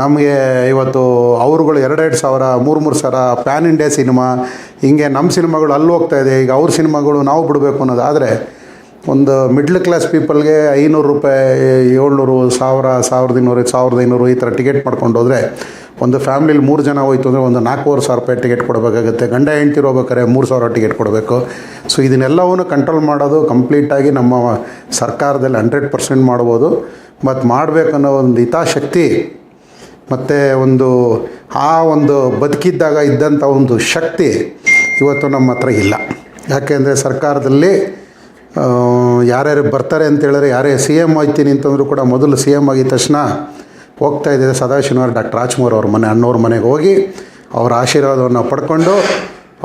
ನಮಗೆ ಇವತ್ತು ಅವರುಗಳು ಎರಡೆರಡು ಸಾವಿರ, ಮೂರು ಮೂರು ಸಾವಿರ ಪ್ಯಾನ್ ಇಂಡಿಯಾ ಸಿನಿಮಾ. ಹಿಂಗೆ ನಮ್ಮ ಸಿನಿಮಾಗಳು ಅಲ್ಲಿ ಇದೆ. ಈಗ ಅವ್ರ ಸಿನಿಮಾಗಳು ನಾವು ಬಿಡಬೇಕು ಅನ್ನೋದಾದರೆ ಒಂದು ಮಿಡ್ಲ್ ಕ್ಲಾಸ್ ಪೀಪಲ್ಗೆ ಐನೂರು ರೂಪಾಯಿ, ಏಳ್ನೂರು, ಸಾವಿರ, ಸಾವಿರದ ಇನ್ನೂರು, ಸಾವಿರದ ಐನೂರು ಈ ಥರ ಟಿಕೆಟ್ ಮಾಡ್ಕೊಂಡು ಹೋದರೆ ಒಂದು ಫ್ಯಾಮಿಲಿಲಿ ಮೂರು ಜನ ಹೋಯ್ತು ಅಂದರೆ ಒಂದು ನಾಲ್ಕೂವರೆ ಸಾವಿರ ರೂಪಾಯಿ ಟಿಕೆಟ್ ಕೊಡಬೇಕಾಗುತ್ತೆ. ಗಂಡ ಹೆಂಡ್ತಿರು ಹೋಗ್ಬೇಕಾದ್ರೆ ಮೂರು ಸಾವಿರ ಟಿಕೆಟ್ ಕೊಡಬೇಕು. ಸೊ ಇದನ್ನೆಲ್ಲವನ್ನು ಕಂಟ್ರೋಲ್ ಮಾಡೋದು ಕಂಪ್ಲೀಟಾಗಿ ನಮ್ಮ ಸರ್ಕಾರದಲ್ಲಿ ಹಂಡ್ರೆಡ್ ಪರ್ಸೆಂಟ್ ಮಾಡ್ಬೋದು. ಮತ್ತು ಮಾಡಬೇಕನ್ನೋ ಒಂದು ಹಿತಾಶಕ್ತಿ ಮತ್ತು ಒಂದು, ಆ ಒಂದು ಬದುಕಿದ್ದಾಗ ಇದ್ದಂಥ ಒಂದು ಶಕ್ತಿ ಇವತ್ತು ನಮ್ಮ ಹತ್ರ ಇಲ್ಲ. ಯಾಕೆಂದರೆ ಸರ್ಕಾರದಲ್ಲಿ ಯಾರ್ಯಾರು ಬರ್ತಾರೆ ಅಂತ ಹೇಳಿದ್ರೆ ಯಾರೇ ಸಿ ಎಂ ಆಗ್ತೀನಿ ಅಂತಂದರೂ ಕೂಡ ಮೊದಲು ಸಿ ಎಂ ಆಗಿದ ತಕ್ಷಣ ಹೋಗ್ತಾ ಇದ್ದಿದೆ ಸದಾಶಿವನವರು ಡಾಕ್ಟರ್ ರಾಜ್ಕುಮಾರ್ ಅವ್ರ ಮನೆ, ಅಣ್ಣವ್ರ ಮನೆಗೆ ಹೋಗಿ ಅವರ ಆಶೀರ್ವಾದವನ್ನು ಪಡ್ಕೊಂಡು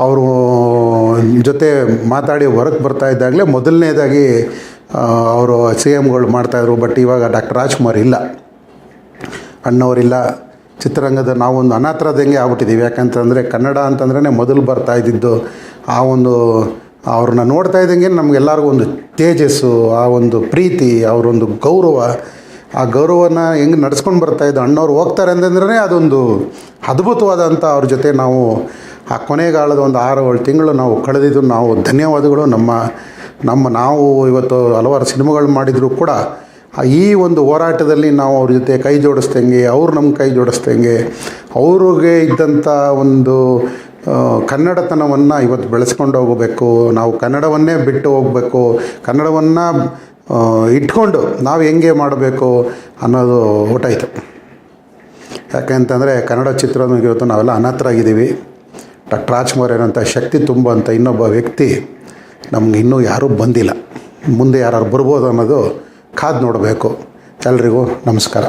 ಅವರು ಜೊತೆ ಮಾತಾಡಿ ಹೊರಗೆ ಬರ್ತಾ ಇದ್ದಾಗಲೇ ಮೊದಲನೇದಾಗಿ ಅವರು ಸಿ ಎಮ್ಗಳು ಮಾಡ್ತಾಯಿದ್ರು ಬಟ್ ಇವಾಗ ಡಾಕ್ಟರ್ ರಾಜ್ಕುಮಾರ್ ಇಲ್ಲ. ಅಣ್ಣವರಿಲ್ಲ ಚಿತ್ರರಂಗದ ನಾವೊಂದು ಅನಾಥರದಂಗೆ ಆಗ್ಬಿಟ್ಟಿದ್ದೀವಿ. ಯಾಕಂತಂದರೆ ಕನ್ನಡ ಅಂತಂದ್ರೆ ಮೊದಲು ಬರ್ತಾ ಇದ್ದಿದ್ದು ಆ ಒಂದು ಅವ್ರನ್ನ ನೋಡ್ತಾ ಇದ್ದಂಗೆ ನಮಗೆಲ್ಲರಿಗೂ ಒಂದು ತೇಜಸ್ಸು, ಆ ಒಂದು ಪ್ರೀತಿ, ಅವರೊಂದು ಗೌರವ. ಆ ಗೌರವನ ಹೆಂಗೆ ನಡ್ಸ್ಕೊಂಡು ಬರ್ತಾ ಇದ್ದ ಅಣ್ಣವ್ರು ಹೋಗ್ತಾರೆ ಅಂತಂದ್ರೆ ಅದೊಂದು ಅದ್ಭುತವಾದಂಥ ಅವ್ರ ಜೊತೆ ನಾವು ಆ ಕೊನೆಗಾಲದ ಒಂದು ಆರು ಏಳು ತಿಂಗಳು ನಾವು ಕಳೆದಿದ್ದು. ನಾವು ಧನ್ಯವಾದಗಳು. ನಮ್ಮ ನಮ್ಮ ನಾವು ಇವತ್ತು ಹಲವಾರು ಸಿನಿಮಾಗಳು ಮಾಡಿದರೂ ಕೂಡ ಈ ಒಂದು ಹೋರಾಟದಲ್ಲಿ ನಾವು ಅವ್ರ ಜೊತೆ ಕೈ ಜೋಡಿಸ್ದಂಗೆ, ಅವ್ರು ನಮ್ಮ ಕೈ ಜೋಡಿಸ್ದಂಗೆ, ಅವ್ರಿಗೆ ಇದ್ದಂಥ ಒಂದು ಕನ್ನಡತನವನ್ನು ಇವತ್ತು ಬೆಳೆಸ್ಕೊಂಡು ಹೋಗಬೇಕು. ನಾವು ಕನ್ನಡವನ್ನೇ ಬಿಟ್ಟು ಹೋಗಬೇಕು. ಕನ್ನಡವನ್ನು ಇಟ್ಕೊಂಡು ನಾವು ಹೆಂಗೆ ಮಾಡಬೇಕು ಅನ್ನೋದು ಊಟಾಯಿತು ಯಾಕೆಂತಂದರೆ ಕನ್ನಡ ಇವತ್ತು ನಾವೆಲ್ಲ ಅನಾಥರಾಗಿದ್ದೀವಿ ಡಾಕ್ಟರ್ ರಾಜ್ಕುಮಾರ್ ಏನಂತ, ಶಕ್ತಿ ತುಂಬುವಂಥ ಇನ್ನೊಬ್ಬ ವ್ಯಕ್ತಿ ನಮ್ಗೆ ಇನ್ನೂ ಯಾರೂ ಬಂದಿಲ್ಲ. ಮುಂದೆ ಯಾರು ಬರ್ಬೋದು ಅನ್ನೋದು ಕಾದು ನೋಡಬೇಕು. ಎಲ್ರಿಗೂ ನಮಸ್ಕಾರ.